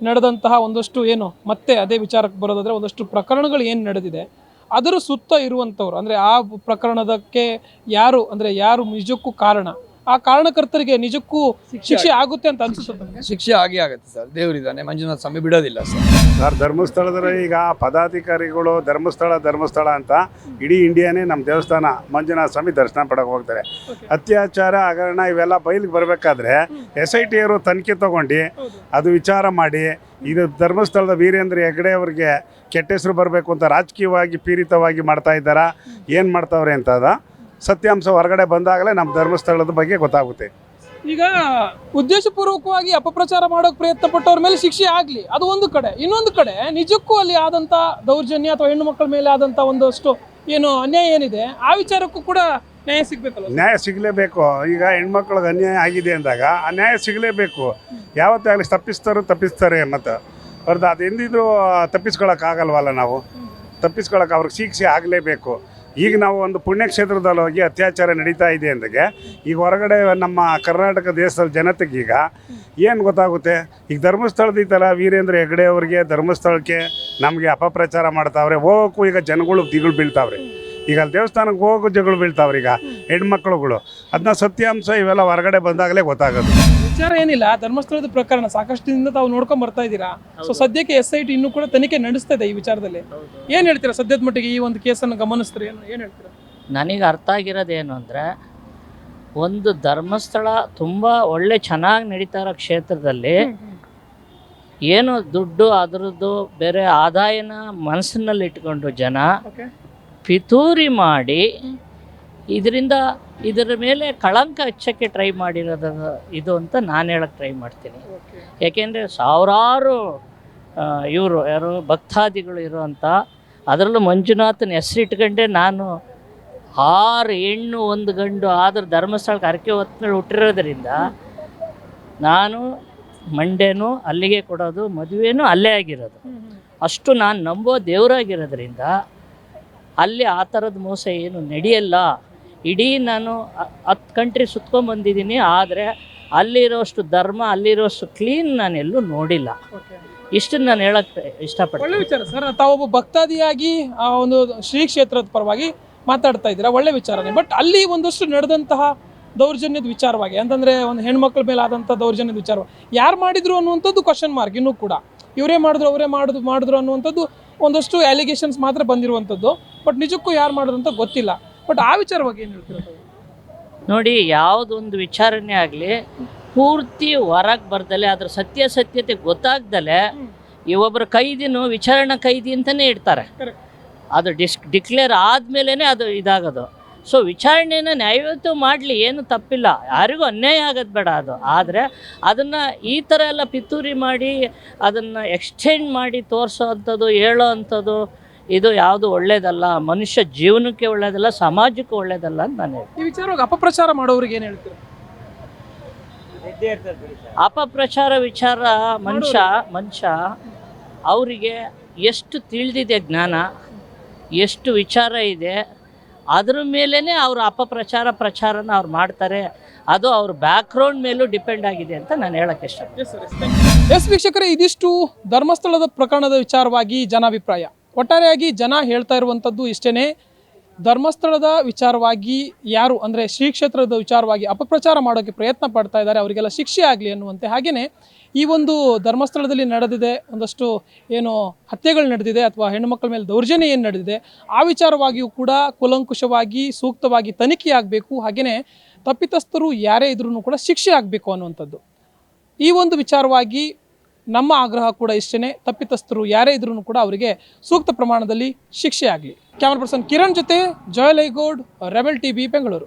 ನಡೆದಂತಹ ಒಂದಷ್ಟು ಏನು, ಮತ್ತೆ ಅದೇ ವಿಚಾರಕ್ಕೆ ಬರೋದಾದರೆ ಒಂದಷ್ಟು ಪ್ರಕರಣಗಳು ಏನು ನಡೆದಿದೆ, ಅದರ ಸುತ್ತ ಇರುವಂಥವ್ರು, ಅಂದರೆ ಆ ಪ್ರಕರಣದಕ್ಕೆ ಯಾರು, ಅಂದರೆ ಯಾರು ನಿಜಕ್ಕೂ ಕಾರಣ ಆ ಕಾರಣಕರ್ತರಿಗೆ ನಿಜಕ್ಕೂ ಶಿಕ್ಷೆ ಆಗುತ್ತೆ ಅಂತ ಅನ್ಸುತ್ತೆ ಶಿಕ್ಷೆ ಆಗೇ ಆಗುತ್ತೆ ಸರ್ ದೇವರಿದ್ದಾನೆ ಮಂಜುನಾಥ ಸ್ವಾಮಿ ಬಿಡೋದಿಲ್ಲ ಸರ್. ಸರ್ ಧರ್ಮಸ್ಥಳದಲ್ಲಿ ಈಗ ಪದಾಧಿಕಾರಿಗಳು ಧರ್ಮಸ್ಥಳ ಧರ್ಮಸ್ಥಳ ಅಂತ ಇಡೀ ಇಂಡಿಯಾನೇ ನಮ್ಮ ದೇವಸ್ಥಾನ ಮಂಜುನಾಥ ಸ್ವಾಮಿ ದರ್ಶನ ಪಡಕ್ಕೆ ಹೋಗ್ತಾರೆ. ಅತ್ಯಾಚಾರ ಹಗರಣ ಇವೆಲ್ಲ ಬಯಲಿಗೆ ಬರಬೇಕಾದ್ರೆ ಎಸ್ ಐ ಟಿ ಅವರು ತನಿಖೆ ತಗೊಂಡು ಅದು ವಿಚಾರ ಮಾಡಿ ಇದು ಧರ್ಮಸ್ಥಳದ ವೀರೇಂದ್ರ ಹೆಗ್ಡೆ ಅವರಿಗೆ ಕೆಟ್ಟ ಹೆಸರು ಬರಬೇಕು ಅಂತ ರಾಜಕೀಯವಾಗಿ ಪೀಡಿತವಾಗಿ ಮಾಡ್ತಾ ಇದ್ದಾರಾ ಏನು ಮಾಡ್ತಾವ್ರೆ ಅಂತ ಅದ? ಸತ್ಯಾಂಶ ಹೊರಗಡೆ ಬಂದಾಗಲೇ ನಮ್ಮ ಧರ್ಮಸ್ಥಳದ ಬಗ್ಗೆ ಗೊತ್ತಾಗುತ್ತೆ. ಈಗ ಉದ್ದೇಶಪೂರ್ವಕವಾಗಿ ಅಪಪ್ರಚಾರ ಮಾಡೋಕೆ ಪ್ರಯತ್ನ ಪಟ್ಟವ್ರ ಮೇಲೆ ಶಿಕ್ಷೆ ಆಗಲಿ ಅದು ಒಂದು ಕಡೆ. ಇನ್ನೊಂದು ಕಡೆ ನಿಜಕ್ಕೂ ಅಲ್ಲಿ ಆದಂಥ ದೌರ್ಜನ್ಯ ಅಥವಾ ಹೆಣ್ಣು ಮಕ್ಕಳ ಮೇಲೆ ಆದಂಥ ಒಂದಷ್ಟು ಏನು ಅನ್ಯಾಯ ಏನಿದೆ ಆ ವಿಚಾರಕ್ಕೂ ಕೂಡ ನ್ಯಾಯ ಸಿಗಬೇಕಲ್ಲ? ನ್ಯಾಯ ಸಿಗಲೇಬೇಕು. ಈಗ ಹೆಣ್ಮಕ್ಳಿಗೆ ಅನ್ಯಾಯ ಆಗಿದೆ ಅಂದಾಗ ಆ ನ್ಯಾಯ ಸಿಗಲೇಬೇಕು. ಯಾವತ್ತೇ ಆಗಲಿ ತಪ್ಪಿಸ್ತಾರೋ ತಪ್ಪಿಸ್ತಾರೆ ಮತ್ತು. ಅವ್ರದ್ದು ಅದು ಎಂದಿದ್ರು ತಪ್ಪಿಸ್ಕೊಳಕ್ಕಾಗಲ್ವಲ್ಲ ನಾವು. ತಪ್ಪಿಸ್ಕೊಳಕ್ಕೆ ಅವ್ರಿಗೆ ಶಿಕ್ಷೆ ಆಗಲೇಬೇಕು. ಈಗ ನಾವು ಒಂದು ಪುಣ್ಯಕ್ಷೇತ್ರದಲ್ಲಿ ಹೋಗಿ ಅತ್ಯಾಚಾರ ನಡೀತಾ ಇದೆ ಅಂದಾಗೆ ಈಗ ಹೊರಗಡೆ ನಮ್ಮ ಕರ್ನಾಟಕ ದೇಶದ ಜನತೆಗೆ ಈಗ ಏನು ಗೊತ್ತಾಗುತ್ತೆ? ಈಗ ಧರ್ಮಸ್ಥಳದ ಇತ್ತಲ್ಲ ವೀರೇಂದ್ರ ಹೆಗ್ಡೆ ಅವರಿಗೆ ಧರ್ಮಸ್ಥಳಕ್ಕೆ ನಮಗೆ ಅಪಪ್ರಚಾರ ಮಾಡ್ತಾವ್ರೆ, ಹೋಗೋಕ್ಕೂ ಈಗ ಜನಗಳು ದಿಗಳು ಬೀಳ್ತಾವ್ರೆ. ಈಗ ಅಲ್ಲಿ ದೇವಸ್ಥಾನಕ್ಕೆ ಹೋಗೋ ಜಗಳು ಬೀಳ್ತಾವ್ರೆ ಈಗ, ಹೆಣ್ಮಕ್ಳುಗಳು. ಅದನ್ನ ಸತ್ಯಾಂಶ ಇವೆಲ್ಲ ಹೊರಗಡೆ ಬಂದಾಗಲೇ ಗೊತ್ತಾಗೋದು. ವಿಚಾರ ಏನಿಲ್ಲ ಧರ್ಮಸ್ಥಳದ ಪ್ರಕರಣ ಸಾಕಷ್ಟು ದಿನದಿಂದ ತಾವು ನೋಡ್ಕೊಂಡ್ ಬರ್ತಾ ಇದ್ದೀರಾ? ಸೊ ಸದ್ಯಕ್ಕೆ ಎಸ್ ಐ ಟಿ ಇನ್ನೂ ಕೂಡ ತನಿಖೆ ನಡೆಸ್ತಾ ಇದೆ ಈ ವಿಚಾರದಲ್ಲಿ. ಏನ್ ಹೇಳ್ತೀರಾ ಸದ್ಯದ ಮಟ್ಟಿಗೆ ಈ ಒಂದು ಕೇಸನ್ನು ಗಮನಿಸ್ತಾರೆ? ಏನು ಏನ್ ಹೇಳ್ತೀರಾ? ನನಗೆ ಅರ್ಥ ಆಗಿರೋದೇನು ಅಂದರೆ ಒಂದು ಧರ್ಮಸ್ಥಳ ತುಂಬ ಒಳ್ಳೆ ಚೆನ್ನಾಗಿ ನಡೀತಾ ಇರೋ ಕ್ಷೇತ್ರದಲ್ಲಿ ಏನು ದುಡ್ಡು ಅದರದ್ದು ಬೇರೆ ಆದಾಯನ ಮನಸ್ಸಿನಲ್ಲಿ ಇಟ್ಕೊಂಡು ಜನ ಪಿತೂರಿ ಮಾಡಿ ಇದರಿಂದ ಇದರ ಮೇಲೆ ಕಳಂಕ ಹಚ್ಚಕ್ಕೆ ಟ್ರೈ ಮಾಡಿರೋದು ಇದು ಅಂತ ನಾನು ಹೇಳಕ್ಕೆ ಟ್ರೈ ಮಾಡ್ತೀನಿ. ಯಾಕೆಂದ್ರೆ ಏಕೆಂದರೆ ಸಾವಿರಾರು ಇವರು ಯಾರು ಭಕ್ತಾದಿಗಳು ಇರುವಂಥ ಅದರಲ್ಲೂ ಮಂಜುನಾಥನ ಹೆಸರಿಟ್ಕೊಂಡೆ ನಾನು ಆರು ಹೆಣ್ಣು ಒಂದು ಗಂಡು ಆದ್ರ ಧರ್ಮಸ್ಥಳಕ್ಕೆ ಹರಕೆ ಹೊತ್ತು ಹುಟ್ಟಿರೋದ್ರಿಂದ ನಾನು ಮಂಡೇನು ಅಲ್ಲಿಗೆ ಕೊಡೋದು ಮದುವೆನೂ ಅಲ್ಲೇ ಆಗಿರೋದು. ಅಷ್ಟು ನಾನು ನಂಬೋ ದೇವರಾಗಿರೋದ್ರಿಂದ ಅಲ್ಲಿ ಆ ಥರದ ಮೋಸ ಏನು ನಡೆಯಲ್ಲ. ಇಡೀ ನಾನು ಹತ್ತು ಕಂಟ್ರಿ ಸುತ್ಕೊಂಡ್ಬಂದಿದ್ದೀನಿ ಆದರೆ ಅಲ್ಲಿರೋಷ್ಟು ಧರ್ಮ ಅಲ್ಲಿರೋಷ್ಟು ಕ್ಲೀನ್ ನಾನು ಎಲ್ಲೂ ನೋಡಿಲ್ಲ. ಇಷ್ಟು ಇಷ್ಟನ್ನು ನಾನು ಹೇಳಕ್ಕೆ ಒಳ್ಳೆ ಇಷ್ಟಪಡ್ತೀನಿ ವಿಚಾರ. ಸರ್ ತಾವೊಬ್ಬ ಭಕ್ತಾದಿಯಾಗಿ ಆ ಒಂದು ಶ್ರೀ ಕ್ಷೇತ್ರದ ಪರವಾಗಿ ಮಾತಾಡ್ತಾ ಇದ್ದೀರಾ? ಒಳ್ಳೆ ವಿಚಾರನೇ. ಬಟ್ ಅಲ್ಲಿ ಒಂದಷ್ಟು ನಡೆದಂತಹ ದೌರ್ಜನ್ಯದ ವಿಚಾರವಾಗಿ ಅಂತಂದ್ರೆ ಒಂದು ಹೆಣ್ಮಕ್ಳ ಮೇಲೆ ಆದಂಥ ದೌರ್ಜನ್ಯದ ವಿಚಾರ. ಯಾರು ಮಾಡಿದ್ರು ಅನ್ನುವಂಥದ್ದು ಕ್ವಶನ್ ಮಾರ್ಕ್ ಇನ್ನೂ ಕೂಡ. ಇವರೇ ಮಾಡಿದ್ರು ಅವರೇ ಮಾಡುದು ಮಾಡಿದ್ರು ಅನ್ನುವಂಥದ್ದು ಒಂದಷ್ಟು ಅಲಿಗೇಷನ್ಸ್ ಮಾತ್ರ ಬಂದಿರುವಂಥದ್ದು. ಬಟ್ ನಿಜಕ್ಕೂ ಯಾರು ಮಾಡಿದ್ರು ಅಂತ ಗೊತ್ತಿಲ್ಲ. ಬಟ್ ಆ ವಿಚಾರ ಬಗ್ಗೆ ಏನು ಹೇಳ್ತೀರಾ ತಾವು? ನೋಡಿ ಯಾವುದೊಂದು ವಿಚಾರಣೆ ಆಗಲಿ ಪೂರ್ತಿ ಹೊರಗೆ ಬರ್ದಲೆ ಅದ್ರ ಸತ್ಯಾಸತ್ಯತೆ ಗೊತ್ತಾಗ್ದಲೆ ಈ ಒಬ್ಬರ ಕೈದಿನು ವಿಚಾರಣಾ ಕೈದಿ ಅಂತಲೇ ಇಡ್ತಾರೆ. Correct. ಅದು ಡಿಸ್ ಡಿಕ್ಲೇರ್ ಆದಮೇಲೇ ಅದು ಇದಾಗೋದು. ಸೊ ವಿಚಾರಣೆನ ನ್ಯಾಯಯುತ ಮಾಡಲಿ ಏನು ತಪ್ಪಿಲ್ಲ. ಯಾರಿಗೂ ಅನ್ಯಾಯ ಆಗೋದು ಬೇಡ ಅದು. ಆದರೆ ಅದನ್ನು ಈ ಥರ ಎಲ್ಲ ಪಿತೂರಿ ಮಾಡಿ ಅದನ್ನು ಎಕ್ಸ್ಟೆಂಡ್ ಮಾಡಿ ತೋರಿಸೋ ಅಂಥದ್ದು ಹೇಳೋ ಅಂಥದ್ದು ಇದು ಯಾವುದು ಒಳ್ಳೇದಲ್ಲ ಮನುಷ್ಯ ಜೀವನಕ್ಕೆ ಒಳ್ಳೇದಲ್ಲ ಸಮಾಜಕ್ಕೆ ಒಳ್ಳೇದಲ್ಲ ಅಂತ ನಾನು ಹೇಳ್ತೀನಿ. ಈ ವಿಚಾರವಾಗಿ ಅಪಪ್ರಚಾರ ಮಾಡೋರಿಗೆ ಏನು ಹೇಳ್ತೀರಾ? ಅಪಪ್ರಚಾರ ವಿಚಾರ ಮನುಷ್ಯ ಮನುಷ್ಯ ಅವರಿಗೆ ಎಷ್ಟು ತಿಳಿದಿದೆ ಜ್ಞಾನ ಎಷ್ಟು ವಿಚಾರ ಇದೆ ಅದ್ರ ಮೇಲೇ ಅವರು ಅಪಪ್ರಚಾರ ಪ್ರಚಾರನ ಅವ್ರು ಮಾಡ್ತಾರೆ ಅದು ಅವ್ರ ಬ್ಯಾಕ್ಗ್ರೌಂಡ್ ಮೇಲೂ ಡಿಪೆಂಡ್ ಆಗಿದೆ ಅಂತ ನಾನು ಹೇಳಕ್ಕೆ ಇಷ್ಟ ಎಸ್ ವೀಕ್ಷಕರೇ ಇದಿಷ್ಟು ಧರ್ಮಸ್ಥಳದ ಪ್ರಕರಣದ ವಿಚಾರವಾಗಿ ಜನಾಭಿಪ್ರಾಯ. ಒಟ್ಟಾರೆಯಾಗಿ ಜನ ಹೇಳ್ತಾ ಇರುವಂಥದ್ದು ಇಷ್ಟೇ ಧರ್ಮಸ್ಥಳದ ವಿಚಾರವಾಗಿ ಯಾರು ಅಂದರೆ ಶ್ರೀ ಕ್ಷೇತ್ರದ ವಿಚಾರವಾಗಿ ಅಪಪ್ರಚಾರ ಮಾಡೋಕ್ಕೆ ಪ್ರಯತ್ನ ಪಡ್ತಾ ಇದ್ದಾರೆ, ಅವರಿಗೆಲ್ಲ ಶಿಕ್ಷೆ ಆಗಲಿ ಅನ್ನುವಂತೆ. ಹಾಗೆಯೇ ಈ ಒಂದು ಧರ್ಮಸ್ಥಳದಲ್ಲಿ ನಡೆದಿದೆ, ಒಂದಷ್ಟು ಏನು ಹತ್ಯೆಗಳು ನಡೆದಿದೆ ಅಥವಾ ಹೆಣ್ಣುಮಕ್ಕಳ ಮೇಲೆ ದೌರ್ಜನ್ಯ ಏನು ನಡೆದಿದೆ, ಆ ವಿಚಾರವಾಗಿಯೂ ಕೂಡ ಕುಲಂಕುಷವಾಗಿ, ಸೂಕ್ತವಾಗಿ ತನಿಖೆ ಆಗಬೇಕು. ಹಾಗೆಯೇ ತಪ್ಪಿತಸ್ಥರು ಯಾರೇ ಇದ್ರೂ ಕೂಡ ಶಿಕ್ಷೆ ಆಗಬೇಕು ಅನ್ನುವಂಥದ್ದು. ಈ ಒಂದು ವಿಚಾರವಾಗಿ ನಮ್ಮ ಆಗ್ರಹ ಕೂಡ ಇಷ್ಟೇ ತಪ್ಪಿತಸ್ಥರು ಯಾರೇ ಇದ್ರೂ ಕೂಡ ಅವರಿಗೆ ಸೂಕ್ತ ಪ್ರಮಾಣದಲ್ಲಿ ಶಿಕ್ಷೆ ಆಗಲಿ ಕ್ಯಾಮರಾ ಪರ್ಸನ್ ಕಿರಣ್ ಜೊತೆ ಜಯಲೈಗೌಡ್, ರೆಬೆಲ್ ಟಿವಿ, ಬೆಂಗಳೂರು.